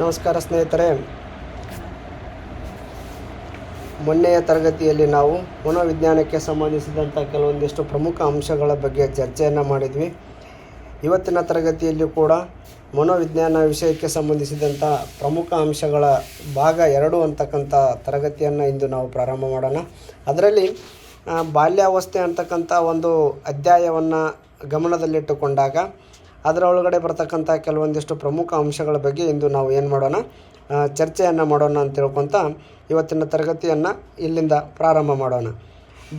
ನಮಸ್ಕಾರ ಸ್ನೇಹಿತರೆ. ಮೊನ್ನೆಯ ತರಗತಿಯಲ್ಲಿ ನಾವು ಮನೋವಿಜ್ಞಾನಕ್ಕೆ ಸಂಬಂಧಿಸಿದಂಥ ಕೆಲವೊಂದಿಷ್ಟು ಪ್ರಮುಖ ಅಂಶಗಳ ಬಗ್ಗೆ ಚರ್ಚೆಯನ್ನು ಮಾಡಿದ್ವಿ. ಇವತ್ತಿನ ತರಗತಿಯಲ್ಲಿ ಕೂಡ ಮನೋವಿಜ್ಞಾನ ವಿಷಯಕ್ಕೆ ಸಂಬಂಧಿಸಿದಂಥ ಪ್ರಮುಖ ಅಂಶಗಳ ಭಾಗ ಎರಡು ಅಂತಕ್ಕಂಥ ತರಗತಿಯನ್ನು ಇಂದು ನಾವು ಪ್ರಾರಂಭ ಮಾಡೋಣ. ಅದರಲ್ಲಿ ಬಾಲ್ಯಾವಸ್ಥೆ ಅಂತಕ್ಕಂಥ ಒಂದು ಅಧ್ಯಾಯವನ್ನು ಗಮನದಲ್ಲಿಟ್ಟುಕೊಂಡಾಗ ಅದರ ಒಳಗಡೆ ಬರ್ತಕ್ಕಂಥ ಕೆಲವೊಂದಿಷ್ಟು ಪ್ರಮುಖ ಅಂಶಗಳ ಬಗ್ಗೆ ಇಂದು ನಾವು ಏನು ಮಾಡೋಣ? ಚರ್ಚೆಯನ್ನು ಮಾಡೋಣ ಅಂತ ತಿಳ್ಕೊತ ಇವತ್ತಿನ ತರಗತಿಯನ್ನು ಇಲ್ಲಿಂದ ಪ್ರಾರಂಭ ಮಾಡೋಣ.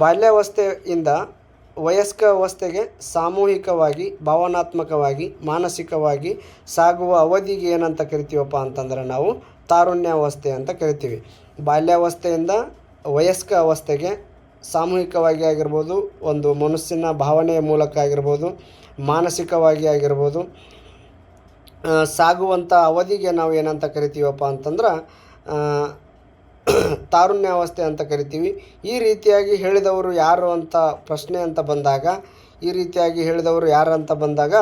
ಬಾಲ್ಯಾವಸ್ಥೆಯಿಂದ ವಯಸ್ಕ ಅವಸ್ಥೆಗೆ ಸಾಮೂಹಿಕವಾಗಿ, ಭಾವನಾತ್ಮಕವಾಗಿ, ಮಾನಸಿಕವಾಗಿ ಸಾಗುವ ಅವಧಿಗೆ ಏನಂತ ಕರಿತೀವಪ್ಪ ಅಂತಂದ್ರೆ ನಾವು ತಾರುಣ್ಯಾವಸ್ಥೆ ಅಂತ ಕರಿತೀವಿ. ಬಾಲ್ಯಾವಸ್ಥೆಯಿಂದ ವಯಸ್ಕ ಅವಸ್ಥೆಗೆ ಸಾಮೂಹಿಕವಾಗಿ ಆಗಿರ್ಬೋದು, ಒಂದು ಮನಸ್ಸಿನ ಭಾವನೆಯ ಮೂಲಕ ಆಗಿರ್ಬೋದು ಮಾನಸಿಕವಾಗಿ ಆಗಿರ್ಬೋದು ಸಾಗುವಂಥ ಅವಧಿಗೆ ನಾವು ಏನಂತ ಕರಿತೀವಪ್ಪ ಅಂತಂದ್ರೆ ತಾರುಣ್ಯಾವಸ್ಥೆ ಅಂತ ಕರಿತೀವಿ. ಈ ರೀತಿಯಾಗಿ ಹೇಳಿದವರು ಯಾರು ಅಂತ ಪ್ರಶ್ನೆ ಅಂತ ಬಂದಾಗ, ಈ ರೀತಿಯಾಗಿ ಹೇಳಿದವರು ಯಾರು ಅಂತ ಬಂದಾಗ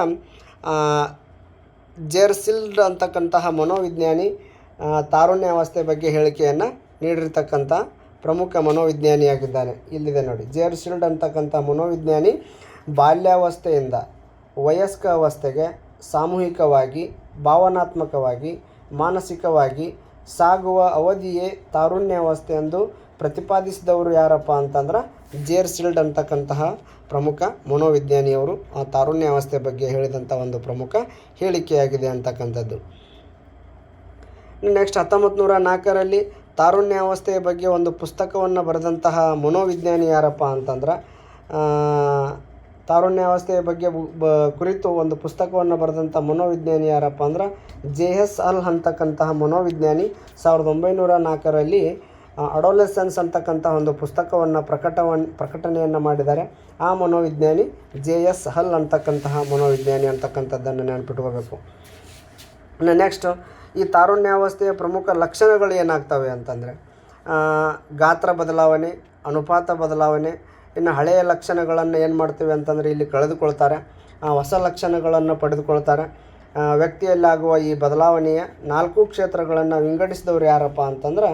ಜೆರ್ಸಿಲ್ಡ್ ಅಂತಕ್ಕಂತಹ ಮನೋವಿಜ್ಞಾನಿ ತಾರುಣ್ಯಾವಸ್ಥೆ ಬಗ್ಗೆ ಹೇಳಿಕೆಯನ್ನು ನೀಡಿರ್ತಕ್ಕಂಥ ಪ್ರಮುಖ ಮನೋವಿಜ್ಞಾನಿಯಾಗಿದ್ದಾನೆ. ಇಲ್ಲಿದೆ ನೋಡಿ, ಜೇರ್ಸಿಲ್ಡ್ ಅಂತಕ್ಕಂಥ ಮನೋವಿಜ್ಞಾನಿ ಬಾಲ್ಯಾವಸ್ಥೆಯಿಂದ ವಯಸ್ಕ ಅವಸ್ಥೆಗೆ ಸಾಮೂಹಿಕವಾಗಿ, ಭಾವನಾತ್ಮಕವಾಗಿ, ಮಾನಸಿಕವಾಗಿ ಸಾಗುವ ಅವಧಿಯೇ ತಾರುಣ್ಯಾವಸ್ಥೆ ಎಂದು ಪ್ರತಿಪಾದಿಸಿದವರು ಯಾರಪ್ಪ ಅಂತಂದ್ರೆ ಜೇರ್ಸಿಲ್ಡ್ ಅಂತಕ್ಕಂತಹ ಪ್ರಮುಖ ಮನೋವಿಜ್ಞಾನಿಯವರು ಆ ತಾರುಣ್ಯಾವಸ್ಥೆ ಬಗ್ಗೆ ಹೇಳಿದಂಥ ಒಂದು ಪ್ರಮುಖ ಹೇಳಿಕೆಯಾಗಿದೆ ಅಂತಕ್ಕಂಥದ್ದು. ನೆಕ್ಸ್ಟ್ ಹತ್ತೊಂಬತ್ತು ನೂರ ನಾಲ್ಕರಲ್ಲಿ ತಾರುಣ್ಯಾವಸ್ಥೆಯ ಬಗ್ಗೆ ಒಂದು ಪುಸ್ತಕವನ್ನು ಬರೆದಂತಹ ಮನೋವಿಜ್ಞಾನಿ ಯಾರಪ್ಪ ಅಂತಂದ್ರೆ ತಾರುಣ್ಯಾವಸ್ಥೆಯ ಬಗ್ಗೆ ಕುರಿತು ಒಂದು ಪುಸ್ತಕವನ್ನು ಬರೆದಂಥ ಮನೋವಿಜ್ಞಾನಿ ಯಾರಪ್ಪ ಅಂದ್ರೆ ಜೆ ಎಸ್ ಅಲ್ ಅಂತಕ್ಕಂತಹ ಮನೋವಿಜ್ಞಾನಿ ಸಾವಿರದ ಒಂಬೈನೂರ ನಾಲ್ಕರಲ್ಲಿ ಅಡೋಲೆಸನ್ಸ್ ಅಂತಕ್ಕಂಥ ಒಂದು ಪುಸ್ತಕವನ್ನು ಪ್ರಕಟವನ್ ಪ್ರಕಟಣೆಯನ್ನು ಮಾಡಿದ್ದಾರೆ. ಆ ಮನೋವಿಜ್ಞಾನಿ ಜೆ ಎಸ್ ಹಲ್ ಅಂತಕ್ಕಂತಹ ಮನೋವಿಜ್ಞಾನಿ ಅಂತಕ್ಕಂಥದ್ದನ್ನು ನೆನಪಿಟ್ಕೋಬೇಕು ನೆಕ್ಸ್ಟ್ ಈ ತಾರುಣ್ಯಾವಸ್ಥೆಯ ಪ್ರಮುಖ ಲಕ್ಷಣಗಳು ಏನಾಗ್ತವೆ ಅಂತಂದರೆ ಗಾತ್ರ ಬದಲಾವಣೆ, ಅನುಪಾತ ಬದಲಾವಣೆ ಇನ್ನು ಹಳೆಯ ಲಕ್ಷಣಗಳನ್ನು ಏನು ಮಾಡ್ತೀವಿ ಅಂತಂದರೆ ಇಲ್ಲಿ ಕಳೆದುಕೊಳ್ತಾರೆ. ಆ, ಹೊಸ ಲಕ್ಷಣಗಳನ್ನು ಪಡೆದುಕೊಳ್ತಾರೆ. ವ್ಯಕ್ತಿಯಲ್ಲಾಗುವ ಈ ಬದಲಾವಣೆಯ ನಾಲ್ಕು ಕ್ಷೇತ್ರಗಳನ್ನು ವಿಂಗಡಿಸಿದವರು ಯಾರಪ್ಪ ಅಂತಂದ್ರೆ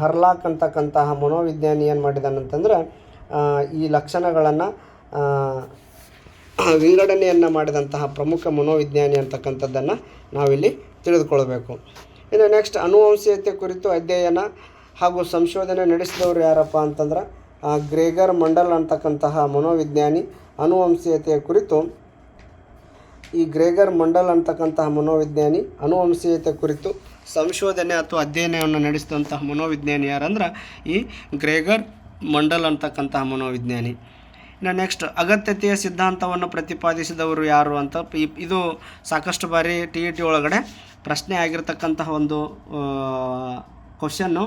ಹರ್ಲಾಕ್ ಅಂತಕ್ಕಂತಹ ಮನೋವಿಜ್ಞಾನಿ ಏನು ಮಾಡಿದಾನಂತಂದ್ರೆ ಈ ಲಕ್ಷಣಗಳನ್ನು ವಿಂಗಡಣೆಯನ್ನು ಮಾಡಿದಂತಹ ಪ್ರಮುಖ ಮನೋವಿಜ್ಞಾನಿ ಅಂತಕ್ಕಂಥದ್ದನ್ನು ನಾವಿಲ್ಲಿ ತಿಳಿದುಕೊಳ್ಬೇಕು. ಇನ್ನು ನೆಕ್ಸ್ಟ್ ಅನುವಂಶೀಯತೆ ಕುರಿತು ಅಧ್ಯಯನ ಹಾಗೂ ಸಂಶೋಧನೆ ನಡೆಸಿದವರು ಯಾರಪ್ಪ ಅಂತಂದ್ರೆ ಗ್ರೇಗರ್ ಮಂಡಲ್ ಅಂತಕ್ಕಂತಹ ಮನೋವಿಜ್ಞಾನಿ ಅನುವಂಶೀಯತೆಯ ಕುರಿತು, ಈ ಗ್ರೇಗರ್ ಮಂಡಲ್ ಅಂತಕ್ಕಂತಹ ಮನೋವಿಜ್ಞಾನಿ ಅನುವಂಶೀಯತೆ ಕುರಿತು ಸಂಶೋಧನೆ ಅಥವಾ ಅಧ್ಯಯನವನ್ನು ನಡೆಸಿದಂತಹ ಮನೋವಿಜ್ಞಾನಿ ಯಾರಂದ್ರೆ ಈ ಗ್ರೇಗರ್ ಮಂಡಲ್ ಅಂತಕ್ಕಂತಹ ಮನೋವಿಜ್ಞಾನಿ. ಇನ್ನು ನೆಕ್ಸ್ಟ್ ಅಗತ್ಯತೆಯ ಸಿದ್ಧಾಂತವನ್ನು ಪ್ರತಿಪಾದಿಸಿದವರು ಯಾರು ಅಂತ ಇದು ಸಾಕಷ್ಟು ಬಾರಿ ಟಿ ಇ ಟಿ ಒಳಗಡೆ ಪ್ರಶ್ನೆ ಆಗಿರತಕ್ಕಂತಹ ಒಂದು ಕ್ವಶನ್ನು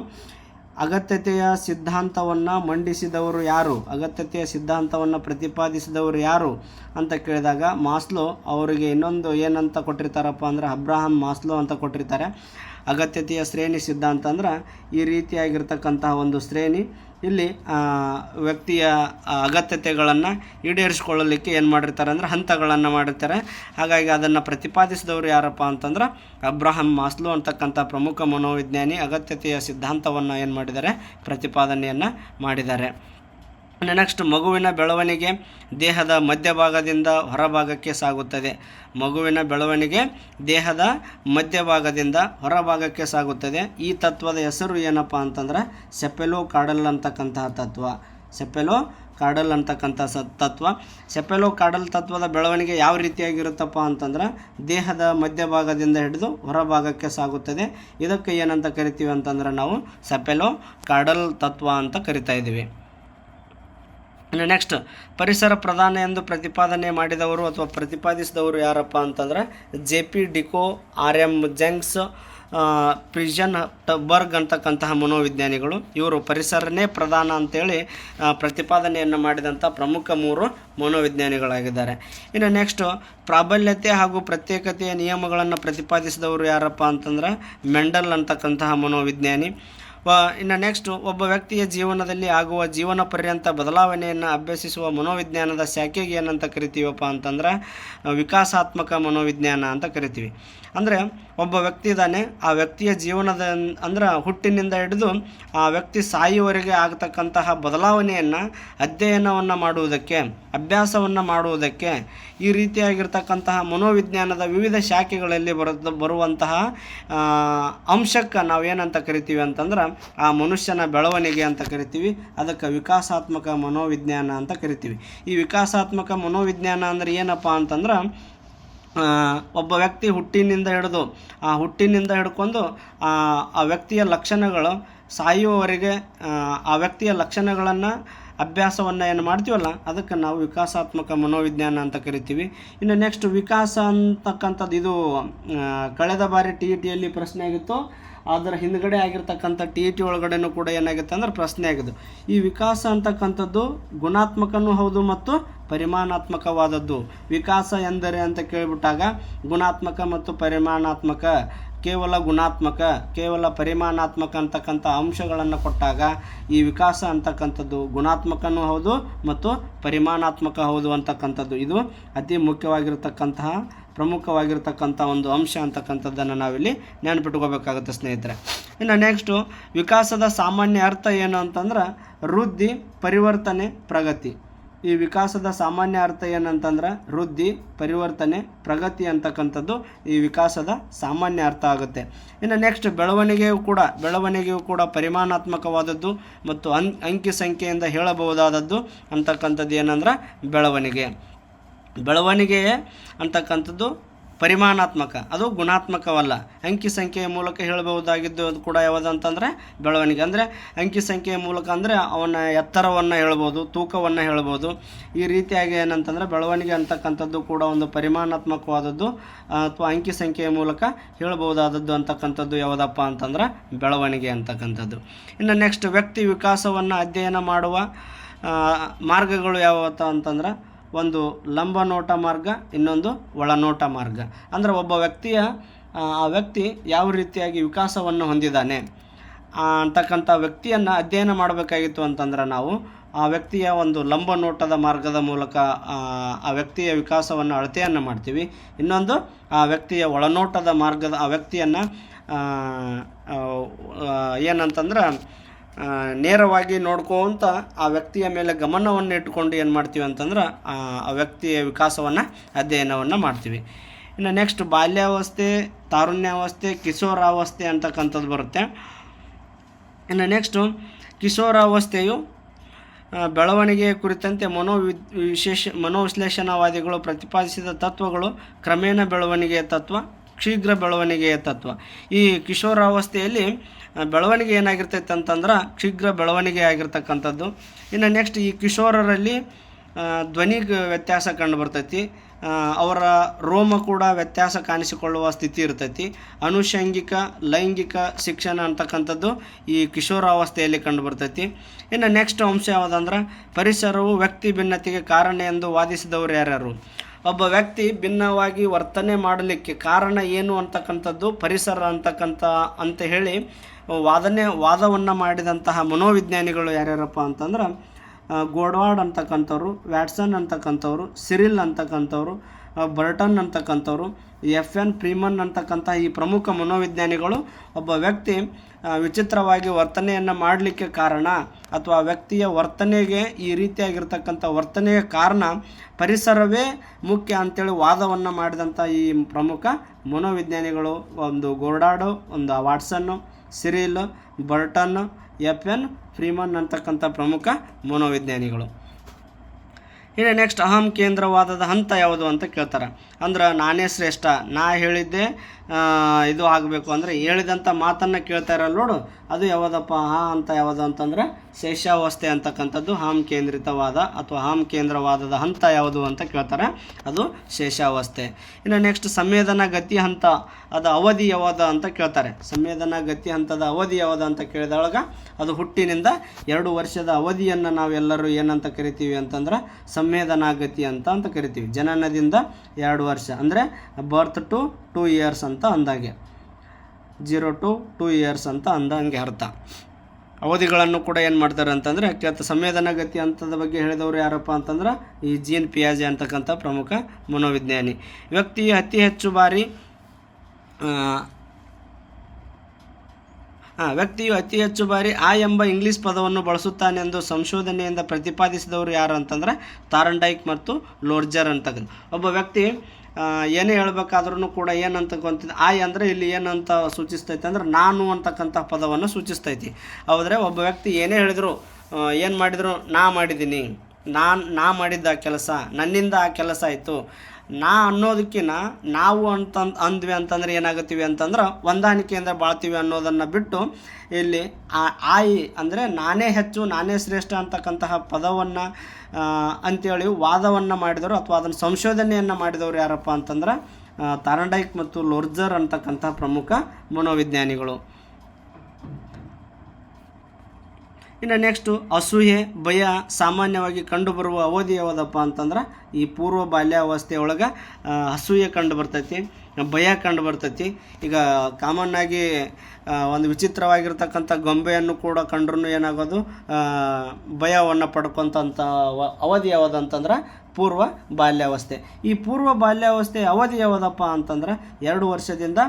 ಅಗತ್ಯತೆಯ ಸಿದ್ಧಾಂತವನ್ನು ಮಂಡಿಸಿದವರು ಯಾರು? ಅಗತ್ಯತೆಯ ಸಿದ್ಧಾಂತವನ್ನು ಪ್ರತಿಪಾದಿಸಿದವರು ಯಾರು? ಅಂತ ಕೇಳಿದಾಗ ಮಾಸ್ಲೋ ಅವರಿಗೆ ಇನ್ನೊಂದು ಏನಂತ ಕೊಟ್ಟಿರ್ತಾರಪ್ಪ ಅಂದ್ರೆ ಅಬ್ರಾಹಂ ಮಾಸ್ಲೋ ಅಂತ ಕೊಟ್ಟಿರ್ತಾರೆ. ಅಗತ್ಯತೆಯ ಶ್ರೇಣಿ ಸಿದ್ಧಾಂತ ಅಂದ್ರೆ ಈ ರೀತಿಯಾಗಿರ್ತಕ್ಕಂತಹ ಒಂದು ಶ್ರೇಣಿ. ಇಲ್ಲಿ ವ್ಯಕ್ತಿಯ ಅಗತ್ಯತೆಗಳನ್ನು ಈಡೇರಿಸ್ಕೊಳ್ಳಲಿಕ್ಕೆ ಏನು ಮಾಡಿರ್ತಾರೆ ಅಂದರೆ ಹಂತಗಳನ್ನು ಮಾಡಿರ್ತಾರೆ. ಹಾಗಾಗಿ ಅದನ್ನು ಪ್ರತಿಪಾದಿಸಿದವರು ಯಾರಪ್ಪ ಅಂತಂದ್ರೆ ಅಬ್ರಹಂ ಮಾಸ್ಲು ಅಂತಕ್ಕಂಥ ಪ್ರಮುಖ ಮನೋವಿಜ್ಞಾನಿ ಅಗತ್ಯತೆಯ ಸಿದ್ಧಾಂತವನ್ನು ಏನು ಮಾಡಿದ್ದಾರೆ, ಪ್ರತಿಪಾದನೆಯನ್ನು ಮಾಡಿದ್ದಾರೆ. ನೆಕ್ಸ್ಟ್ ಮಗುವಿನ ಬೆಳವಣಿಗೆ ದೇಹದ ಮಧ್ಯಭಾಗದಿಂದ ಹೊರಭಾಗಕ್ಕೆ ಸಾಗುತ್ತದೆ. ಮಗುವಿನ ಬೆಳವಣಿಗೆ ದೇಹದ ಮಧ್ಯಭಾಗದಿಂದ ಹೊರಭಾಗಕ್ಕೆ ಸಾಗುತ್ತದೆ. ಈ ತತ್ವದ ಹೆಸರು ಏನಪ್ಪ ಅಂತಂದ್ರೆ ಸೆಪೆಲೋ ಕಾಡಲ್ ಅಂತಕ್ಕಂತಹ ತತ್ವ. ಸೆಪೆಲೋ ಕಾಡಲ್ ಅಂತಕ್ಕಂಥ ಸ ತತ್ವ. ಸೆಪೆಲೋ ಕಾಡಲ್ ತತ್ವದ ಬೆಳವಣಿಗೆ ಯಾವ ರೀತಿಯಾಗಿರುತ್ತಪ್ಪ ಅಂತಂದ್ರೆ ದೇಹದ ಮಧ್ಯಭಾಗದಿಂದ ಹಿಡಿದು ಹೊರಭಾಗಕ್ಕೆ ಸಾಗುತ್ತದೆ. ಇದಕ್ಕೆ ಏನಂತ ಕರಿತೀವಿ ಅಂತಂದ್ರೆ ನಾವು ಸೆಪೆಲೋ ಕಾಡಲ್ ತತ್ವ ಅಂತ ಕರಿತಾ ಇದ್ದೀವಿ. ನೆಕ್ಸ್ಟ್ ಪರಿಸರ ಪ್ರಧಾನ ಎಂದು ಪ್ರತಿಪಾದನೆ ಮಾಡಿದವರು ಅಥವಾ ಪ್ರತಿಪಾದಿಸಿದವರು ಯಾರಪ್ಪ ಅಂತಂದ್ರೆ ಜೆ ಪಿ ಡಿಕೋ ಆರ್ ಎಂ ಜೆಂಗ್ಸ್ ಪ್ರಿಜನ್ ಟಬರ್ಗ್ ಅಂತಕ್ಕಂತಹ ಮನೋವಿಜ್ಞಾನಿಗಳು. ಇವರು ಪರಿಸರನೇ ಪ್ರಧಾನ ಅಂತೇಳಿ ಪ್ರತಿಪಾದನೆಯನ್ನು ಮಾಡಿದಂಥ ಪ್ರಮುಖ ಮೂರು ಮನೋವಿಜ್ಞಾನಿಗಳಾಗಿದ್ದಾರೆ. ಇನ್ನು ನೆಕ್ಸ್ಟು ಪ್ರಾಬಲ್ಯತೆ ಹಾಗೂ ಪ್ರತ್ಯೇಕತೆಯ ನಿಯಮಗಳನ್ನು ಪ್ರತಿಪಾದಿಸಿದವರು ಯಾರಪ್ಪ ಅಂತಂದ್ರೆ ಮೆಂಡಲ್ ಅಂತಕ್ಕಂತಹ ಮನೋವಿಜ್ಞಾನಿ. ಇನ್ನು ನೆಕ್ಸ್ಟ್ ಒಬ್ಬ ವ್ಯಕ್ತಿಯ ಜೀವನದಲ್ಲಿ ಆಗುವ ಜೀವನ ಪರ್ಯಂತ ಬದಲಾವಣೆಯನ್ನು ಅಭ್ಯಸಿಸುವ ಮನೋವಿಜ್ಞಾನದ ಶಾಖೆಗೆ ಏನಂತ ಕರಿತೀವಪ್ಪ ಅಂತಂದ್ರೆ ವಿಕಾಸಾತ್ಮಕ ಮನೋವಿಜ್ಞಾನ ಅಂತ ಕರಿತೀವಿ. ಅಂದರೆ ಒಬ್ಬ ವ್ಯಕ್ತಿ ಇದ್ದಾನೆ, ಆ ವ್ಯಕ್ತಿಯ ಜೀವನದ ಅಂದ್ರೆ ಹುಟ್ಟಿನಿಂದ ಹಿಡಿದು ಆ ವ್ಯಕ್ತಿ ಸಾಯುವವರೆಗೆ ಆಗತಕ್ಕಂತಹ ಬದಲಾವಣೆಯನ್ನು ಅಧ್ಯಯನವನ್ನು ಮಾಡುವುದಕ್ಕೆ, ಅಭ್ಯಾಸವನ್ನು ಮಾಡುವುದಕ್ಕೆ ಈ ರೀತಿಯಾಗಿರ್ತಕ್ಕಂತಹ ಮನೋವಿಜ್ಞಾನದ ವಿವಿಧ ಶಾಖೆಗಳಲ್ಲಿ ಬರುತ್ತ ಬರುವಂತಹ ಅಂಶಕ್ಕೆ ನಾವೇನಂತ ಕರಿತೀವಿ ಅಂತಂದ್ರೆ ಆ ಮನುಷ್ಯನ ಬೆಳವಣಿಗೆ ಅಂತ ಕರಿತೀವಿ. ಅದಕ್ಕೆ ವಿಕಾಸಾತ್ಮಕ ಮನೋವಿಜ್ಞಾನ ಅಂತ ಕರಿತೀವಿ. ಈ ವಿಕಾಸಾತ್ಮಕ ಮನೋವಿಜ್ಞಾನ ಅಂದ್ರೆ ಏನಪ್ಪ ಅಂತಂದ್ರೆ ಒಬ್ಬ ವ್ಯಕ್ತಿ ಹುಟ್ಟಿನಿಂದ ಹಿಡಿದು, ಆ ಹುಟ್ಟಿನಿಂದ ಹಿಡ್ಕೊಂಡು, ಆ ವ್ಯಕ್ತಿಯ ಲಕ್ಷಣಗಳು ಸಾಯುವವರೆಗೆ ಆ ವ್ಯಕ್ತಿಯ ಲಕ್ಷಣಗಳನ್ನು ಅಭ್ಯಾಸವನ್ನು ಏನು ಮಾಡ್ತೀವಲ್ಲ, ಅದಕ್ಕೆ ನಾವು ವಿಕಾಸಾತ್ಮಕ ಮನೋವಿಜ್ಞಾನ ಅಂತ ಕರಿತೀವಿ. ಇನ್ನು ನೆಕ್ಸ್ಟ್ ವಿಕಾಸ ಅಂತಕ್ಕಂಥದ್ದು ಇದು ಕಳೆದ ಬಾರಿ ಟಿ ಇ ಟಿಯಲ್ಲಿ ಪ್ರಶ್ನೆ ಆಗಿತ್ತು. ಅದರ ಹಿಂದ್ಗಡೆ ಆಗಿರ್ತಕ್ಕಂಥ ಟಿ ಇ ಟಿ ಒಳಗಡೆನೂ ಕೂಡ ಏನಾಗುತ್ತೆ ಅಂದ್ರೆ ಪ್ರಶ್ನೆ ಆಗಿದ್ದು. ಈ ವಿಕಾಸ ಅಂತಕ್ಕಂಥದ್ದು ಗುಣಾತ್ಮಕನೂ ಹೌದು ಮತ್ತು ಪರಿಮಾಣಾತ್ಮಕವಾದದ್ದು. ವಿಕಾಸ ಎಂದರೆ ಅಂತ ಕೇಳಿಬಿಟ್ಟಾಗ ಗುಣಾತ್ಮಕ ಮತ್ತು ಪರಿಮಾಣಾತ್ಮಕ. ಕೇವಲ ಗುಣಾತ್ಮಕ, ಕೇವಲ ಪರಿಮಾಣಾತ್ಮಕ ಅಂತಕ್ಕಂಥ ಅಂಶಗಳನ್ನು ಕೊಟ್ಟಾಗ ಈ ವಿಕಾಸ ಅಂತಕ್ಕಂಥದ್ದು ಗುಣಾತ್ಮಕನೂ ಹೌದು ಮತ್ತು ಪರಿಮಾಣಾತ್ಮಕ ಹೌದು ಅಂತಕ್ಕಂಥದ್ದು. ಇದು ಅತಿ ಮುಖ್ಯವಾಗಿರತಕ್ಕಂತಹ, ಪ್ರಮುಖವಾಗಿರ್ತಕ್ಕಂಥ ಒಂದು ಅಂಶ ಅಂತಕ್ಕಂಥದ್ದನ್ನು ನಾವಿಲ್ಲಿ ನೆನಪಿಟ್ಕೋಬೇಕಾಗುತ್ತೆ ಸ್ನೇಹಿತರೆ. ಇನ್ನು ನೆಕ್ಸ್ಟು ವಿಕಾಸದ ಸಾಮಾನ್ಯ ಅರ್ಥ ಏನು ಅಂತಂದ್ರೆ ವೃದ್ಧಿ, ಪರಿವರ್ತನೆ, ಪ್ರಗತಿ. ಈ ವಿಕಾಸದ ಸಾಮಾನ್ಯ ಅರ್ಥ ಏನಂತಂದ್ರೆ ವೃದ್ಧಿ, ಪರಿವರ್ತನೆ, ಪ್ರಗತಿ ಅಂತಕ್ಕಂಥದ್ದು ಈ ವಿಕಾಸದ ಸಾಮಾನ್ಯ ಅರ್ಥ ಆಗುತ್ತೆ. ಇನ್ನು ನೆಕ್ಸ್ಟ್ ಬೆಳವಣಿಗೆಯು ಕೂಡ ಬೆಳವಣಿಗೆಯು ಕೂಡ ಪರಿಮಾಣಾತ್ಮಕವಾದದ್ದು ಮತ್ತು ಅಂ ಅಂಕಿ ಸಂಖ್ಯೆಯಿಂದ ಹೇಳಬಹುದಾದದ್ದು ಅಂತಕ್ಕಂಥದ್ದು ಏನಂದ್ರೆ ಬೆಳವಣಿಗೆ. ಬೆಳವಣಿಗೆ ಅಂತಕ್ಕಂಥದ್ದು ಪರಿಮಾಣಾತ್ಮಕ, ಅದು ಗುಣಾತ್ಮಕವಲ್ಲ. ಅಂಕಿ ಸಂಖ್ಯೆಯ ಮೂಲಕ ಹೇಳಬಹುದಾಗಿದ್ದು ಅದು ಕೂಡ ಯಾವುದು ಅಂತಂದರೆ ಬೆಳವಣಿಗೆ. ಅಂದರೆ ಅಂಕಿ ಸಂಖ್ಯೆಯ ಮೂಲಕ ಅಂದರೆ ಅವನ ಎತ್ತರವನ್ನು ಹೇಳ್ಬೋದು, ತೂಕವನ್ನು ಹೇಳ್ಬೋದು. ಈ ರೀತಿಯಾಗಿ ಏನಂತಂದರೆ ಬೆಳವಣಿಗೆ ಅಂತಕ್ಕಂಥದ್ದು ಕೂಡ ಒಂದು ಪರಿಮಾಣಾತ್ಮಕವಾದದ್ದು ಅಥವಾ ಅಂಕಿ ಸಂಖ್ಯೆಯ ಮೂಲಕ ಹೇಳಬಹುದಾದದ್ದು ಅಂತಕ್ಕಂಥದ್ದು ಯಾವುದಪ್ಪ ಅಂತಂದ್ರೆ ಬೆಳವಣಿಗೆ ಅಂತಕ್ಕಂಥದ್ದು. ಇನ್ನು ನೆಕ್ಸ್ಟ್ ವ್ಯಕ್ತಿ ವಿಕಾಸವನ್ನು ಅಧ್ಯಯನ ಮಾಡುವ ಮಾರ್ಗಗಳು ಯಾವತ್ತ ಅಂತಂದ್ರೆ ಒಂದು ಲಂಬ ನೋಟ ಮಾರ್ಗ, ಇನ್ನೊಂದು ಒಳನೋಟ ಮಾರ್ಗ. ಅಂದರೆ ಒಬ್ಬ ವ್ಯಕ್ತಿಯ, ಆ ವ್ಯಕ್ತಿ ಯಾವ ರೀತಿಯಾಗಿ ವಿಕಾಸವನ್ನು ಹೊಂದಿದ್ದಾನೆ? ಅಂತಕ್ಕಂಥ ವ್ಯಕ್ತಿಯನ್ನು ಅಧ್ಯಯನ ಮಾಡಬೇಕಾಗಿತ್ತು ಅಂತಂದ್ರೆ ನಾವು ಆ ವ್ಯಕ್ತಿಯ ಒಂದು ಲಂಬ ನೋಟದ ಮಾರ್ಗದ ಮೂಲಕ, ಆ ವ್ಯಕ್ತಿಯ ವಿಕಾಸವನ್ನು, ಅಳತೆಯನ್ನು ಮಾಡ್ತೀವಿ. ಇನ್ನೊಂದು, ಆ ವ್ಯಕ್ತಿಯ ಒಳನೋಟದ ಮಾರ್ಗದ, ಆ ವ್ಯಕ್ತಿಯನ್ನು ಏನಂತಂದ್ರೆ ನೇರವಾಗಿ ನೋಡ್ಕೊಂತ ಆ ವ್ಯಕ್ತಿಯ ಮೇಲೆ ಗಮನವನ್ನು ಇಟ್ಕೊಂಡು ಏನು ಮಾಡ್ತೀವಿ ಅಂತಂದ್ರೆ, ಆ ವ್ಯಕ್ತಿಯ ವಿಕಾಸವನ್ನು, ಅಧ್ಯಯನವನ್ನು ಮಾಡ್ತೀವಿ. ಇನ್ನು ನೆಕ್ಸ್ಟ್ ಬಾಲ್ಯಾವಸ್ಥೆ, ತಾರುಣ್ಯಾವಸ್ಥೆ, ಕಿಶೋರಾವಸ್ಥೆ ಅಂತಕ್ಕಂಥದ್ದು ಬರುತ್ತೆ. ಇನ್ನು ನೆಕ್ಸ್ಟು ಕಿಶೋರಾವಸ್ಥೆಯು ಬೆಳವಣಿಗೆಯ ಕುರಿತಂತೆ ಮನೋವಿ ವಿಶೇಷ, ಮನೋವಿಶ್ಲೇಷಣಾವಾದಿಗಳು ಪ್ರತಿಪಾದಿಸಿದ ತತ್ವಗಳು ಕ್ರಮೇಣ ಬೆಳವಣಿಗೆಯ ತತ್ವ. ಶೀಘ್ರ ಬೆಳವಣಿಗೆಯ ತತ್ವ. ಈ ಕಿಶೋರಾವಸ್ಥೆಯಲ್ಲಿ ಬೆಳವಣಿಗೆ ಏನಾಗಿರ್ತೈತೆ ಅಂತಂದ್ರೆ ಶೀಘ್ರ ಬೆಳವಣಿಗೆ ಆಗಿರ್ತಕ್ಕಂಥದ್ದು. ಇನ್ನು ನೆಕ್ಸ್ಟ್ ಈ ಕಿಶೋರರಲ್ಲಿ ಧ್ವನಿ ವ್ಯತ್ಯಾಸ ಕಂಡು ಬರ್ತೈತಿ. ಅವರ ರೋಮ ಕೂಡ ವ್ಯತ್ಯಾಸ ಕಾಣಿಸಿಕೊಳ್ಳುವ ಸ್ಥಿತಿ ಇರ್ತೈತಿ. ಅನುಷಂಗಿಕ ಲೈಂಗಿಕ ಶಿಕ್ಷಣ ಅಂತಕ್ಕಂಥದ್ದು ಈ ಕಿಶೋರಾವಸ್ಥೆಯಲ್ಲಿ ಕಂಡು ಬರ್ತೈತಿ. ಇನ್ನು ನೆಕ್ಸ್ಟ್ ಅಂಶ ಯಾವುದಂದ್ರೆ, ಪರಿಸರವು ವ್ಯಕ್ತಿ ಭಿನ್ನತೆಗೆ ಕಾರಣ ಎಂದು ವಾದಿಸಿದವರು ಯಾರ್ಯಾರು? ಒಬ್ಬ ವ್ಯಕ್ತಿ ಭಿನ್ನವಾಗಿ ವರ್ತನೆ ಮಾಡಲಿಕ್ಕೆ ಕಾರಣ ಏನು ಅಂತಕ್ಕಂಥದ್ದು, ಪರಿಸರ ಅಂತಕ್ಕಂಥ ಅಂತ ಹೇಳಿ ವಾದನೆ, ವಾದವನ್ನು ಮಾಡಿದಂತಹ ಮನೋವಿಜ್ಞಾನಿಗಳು ಯಾರ್ಯಾರಪ್ಪ ಅಂತಂದ್ರೆ ಗೋಡ್ವಾಡ್ ಅಂತಕ್ಕಂಥವ್ರು, ವ್ಯಾಟ್ಸನ್ ಅಂತಕ್ಕಂಥವ್ರು, ಸಿರಿಲ್ ಅಂತಕ್ಕಂಥವ್ರು ಬರ್ಟನ್ ಅಂತಕ್ಕಂಥವ್ರು ಎಫ್ ಎನ್ ಫ್ರೀಮನ್ ಅಂತಕ್ಕಂಥ ಈ ಪ್ರಮುಖ ಮನೋವಿಜ್ಞಾನಿಗಳು, ಒಬ್ಬ ವ್ಯಕ್ತಿ ವಿಚಿತ್ರವಾಗಿ ವರ್ತನೆಯನ್ನು ಮಾಡಲಿಕ್ಕೆ ಕಾರಣ ಅಥವಾ ವ್ಯಕ್ತಿಯ ವರ್ತನೆಗೆ ಈ ರೀತಿಯಾಗಿರ್ತಕ್ಕಂಥ ವರ್ತನೆಯ ಕಾರಣ ಪರಿಸರವೇ ಮುಖ್ಯ ಅಂತೇಳಿ ವಾದವನ್ನು ಮಾಡಿದಂಥ ಈ ಪ್ರಮುಖ ಮನೋವಿಜ್ಞಾನಿಗಳು ಒಂದು ಗೋರ್ಡಾಡು, ಒಂದು Watson, Cyril, Burton F N Freeman ಅಂತಕ್ಕಂಥ ಪ್ರಮುಖ ಮನೋವಿಜ್ಞಾನಿಗಳು. ಇನ್ನು ನೆಕ್ಸ್ಟ್ ಅಹಂ ಕೇಂದ್ರವಾದದ ಹಂತ ಯಾವುದು ಅಂತ ಕೇಳ್ತಾರೆ. ಅಂದ್ರೆ ನಾನೇ ಶ್ರೇಷ್ಠ ನಾ ಹೇಳಿದ್ದೆ ಇದು ಆಗಬೇಕು ಅಂದರೆ ಹೇಳಿದಂಥ ಮಾತನ್ನು ಕೇಳ್ತಾ ಇರಲ್ಲ ನೋಡು. ಅದು ಯಾವುದಪ್ಪ, ಹಾ ಅಂತ ಯಾವುದು ಅಂತಂದ್ರೆ ಶೇಷಾವಸ್ಥೆ ಅಂತಕ್ಕಂಥದ್ದು ಹಾಮ್ ಕೇಂದ್ರಿತವಾದ ಅಥವಾ ಹಾಮ್ ಕೇಂದ್ರವಾದದ ಹಂತ ಯಾವುದು ಅಂತ ಕೇಳ್ತಾರೆ. ಅದು ಶೇಷಾವಸ್ಥೆ. ಇನ್ನು ನೆಕ್ಸ್ಟ್ ಸಂವೇದನಾ ಗತಿ ಹಂತ, ಅದು ಅವಧಿ ಯಾವುದು ಅಂತ ಕೇಳ್ತಾರೆ. ಸಂವೇದನಾ ಗತಿ ಹಂತದ ಅವಧಿ ಯಾವುದು ಅಂತ ಕೇಳಿದೊಳಗ ಅದು ಹುಟ್ಟಿನಿಂದ ಎರಡು ವರ್ಷದ ಅವಧಿಯನ್ನು ನಾವೆಲ್ಲರೂ ಏನಂತ ಕರಿತೀವಿ ಅಂತಂದ್ರೆ ಸಂವೇದನಾ ಗತಿ ಅಂತ ಅಂತ ಕರಿತೀವಿ. ಜನನದಿಂದ ಎರಡು ವರ್ಷ. ಅಂದರೆ ಬರ್ತ್ ಟು ಟೂ ಇಯರ್ಸ್ ಅಂತ ಅಂದಾಗೆ. ಜೀರೋ ಟು ಟೂ ಇಯರ್ಸ್ ಅಂತ ಅಂದಂಗೆ ಅರ್ಥ. ಅವಧಿಗಳನ್ನು ಕೂಡ ಏನು ಮಾಡ್ತಾರೆ ಅಂತಂದರೆ ಸಂವೇದನ ಗತಿ ಅಂತದ ಬಗ್ಗೆ ಹೇಳಿದವರು ಯಾರಪ್ಪ ಅಂತಂದ್ರೆ, ಈ ಜೀನ್ ಪಿಯಾಜೆ ಅಂತಕ್ಕಂಥ ಪ್ರಮುಖ ಮನೋವಿಜ್ಞಾನಿ. ವ್ಯಕ್ತಿ ಅತಿ ಹೆಚ್ಚು ಬಾರಿ ವ್ಯಕ್ತಿಯು ಅತಿ ಹೆಚ್ಚು ಬಾರಿ ಆ ಎಂಬ ಇಂಗ್ಲಿಷ್ ಪದವನ್ನು ಬಳಸುತ್ತಾನೆಂದು ಸಂಶೋಧನೆಯಿಂದ ಪ್ರತಿಪಾದಿಸಿದವರು ಯಾರು ಅಂತಂದ್ರೆ, ತಾರಂಡೈಕ್ ಮತ್ತು ಲೋರ್ಜರ್ ಅಂತಕ್ಕಂಥ ಒಬ್ಬ ವ್ಯಕ್ತಿ ಏನೇ ಹೇಳಬೇಕಾದ್ರೂ ಕೂಡ ಏನಂತ ಕೊಂತಿದ್ದ ಆಯ್ ಅಂದರೆ ಇಲ್ಲಿ ಏನಂತ ಸೂಚಿಸ್ತೈತೆ ಅಂದ್ರೆ ನಾನು ಅಂತಕ್ಕಂಥ ಪದವನ್ನು ಸೂಚಿಸ್ತೈತಿ. ಹೌದ್ರೆ ಒಬ್ಬ ವ್ಯಕ್ತಿ ಏನೇ ಹೇಳಿದ್ರು ಏನು ಮಾಡಿದ್ರು? ನಾ ಮಾಡಿದ್ದೀನಿ. ನಾನು, ನಾ ಮಾಡಿದ್ದ ಕೆಲಸ, ನನ್ನಿಂದ ಆ ಕೆಲಸ ಆಯಿತು. ನಾ ಅನ್ನೋದಕ್ಕಿಂತ ನಾವು ಅಂತ ಅಂದ್ವಿ ಅಂತಂದ್ರೆ ಏನಾಗುತ್ತೀವಿ ಅಂತಂದ್ರೆ ಹೊಂದಾಣಿಕೆಯಿಂದ ಬಾಳ್ತೀವಿ ಅನ್ನೋದನ್ನು ಬಿಟ್ಟು ಇಲ್ಲಿ ಆಯಿ ಅಂದರೆ ನಾನೇ ಹೆಚ್ಚು, ನಾನೇ ಶ್ರೇಷ್ಠ ಅಂತಕ್ಕಂತಹ ಪದವನ್ನು ಅಂತೇಳಿ ವಾದವನ್ನು ಮಾಡಿದವರು ಅಥವಾ ಅದನ್ನು ಸಂಶೋಧನೆಯನ್ನು ಮಾಡಿದವರು ಯಾರಪ್ಪ ಅಂತಂದ್ರೆ ತಾರಂಡೈಕ್ ಮತ್ತು ಲೋರ್ಜರ್ ಅಂತಕ್ಕಂಥ ಪ್ರಮುಖ ಮನೋವಿಜ್ಞಾನಿಗಳು. ಇನ್ನು ನೆಕ್ಸ್ಟು ಅಸೂಯೆ, ಭಯ ಸಾಮಾನ್ಯವಾಗಿ ಕಂಡುಬರುವ ಅವಧಿ ಯಾವುದಪ್ಪ ಅಂತಂದ್ರೆ ಈ ಪೂರ್ವ ಬಾಲ್ಯಾವಸ್ಥೆ ಒಳಗೆ ಅಸೂಯೆ ಕಂಡು ಬರ್ತೈತಿ, ಭಯ ಕಂಡು ಬರ್ತೈತಿ. ಈಗ ಕಾಮನ್ನಾಗಿ ಒಂದು ವಿಚಿತ್ರವಾಗಿರ್ತಕ್ಕಂಥ ಗೊಂಬೆಯನ್ನು ಕೂಡ ಕಂಡ್ರೂ ಏನಾಗೋದು ಭಯವನ್ನು ಪಡ್ಕೊಂತಂಥ ಅವಧಿ ಯಾವುದಂತಂದ್ರೆ ಪೂರ್ವ ಬಾಲ್ಯಾವಸ್ಥೆ. ಈ ಪೂರ್ವ ಬಾಲ್ಯಾವಸ್ಥೆ ಅವಧಿ ಯಾವುದಪ್ಪ ಅಂತಂದ್ರೆ ಎರಡು ವರ್ಷದಿಂದ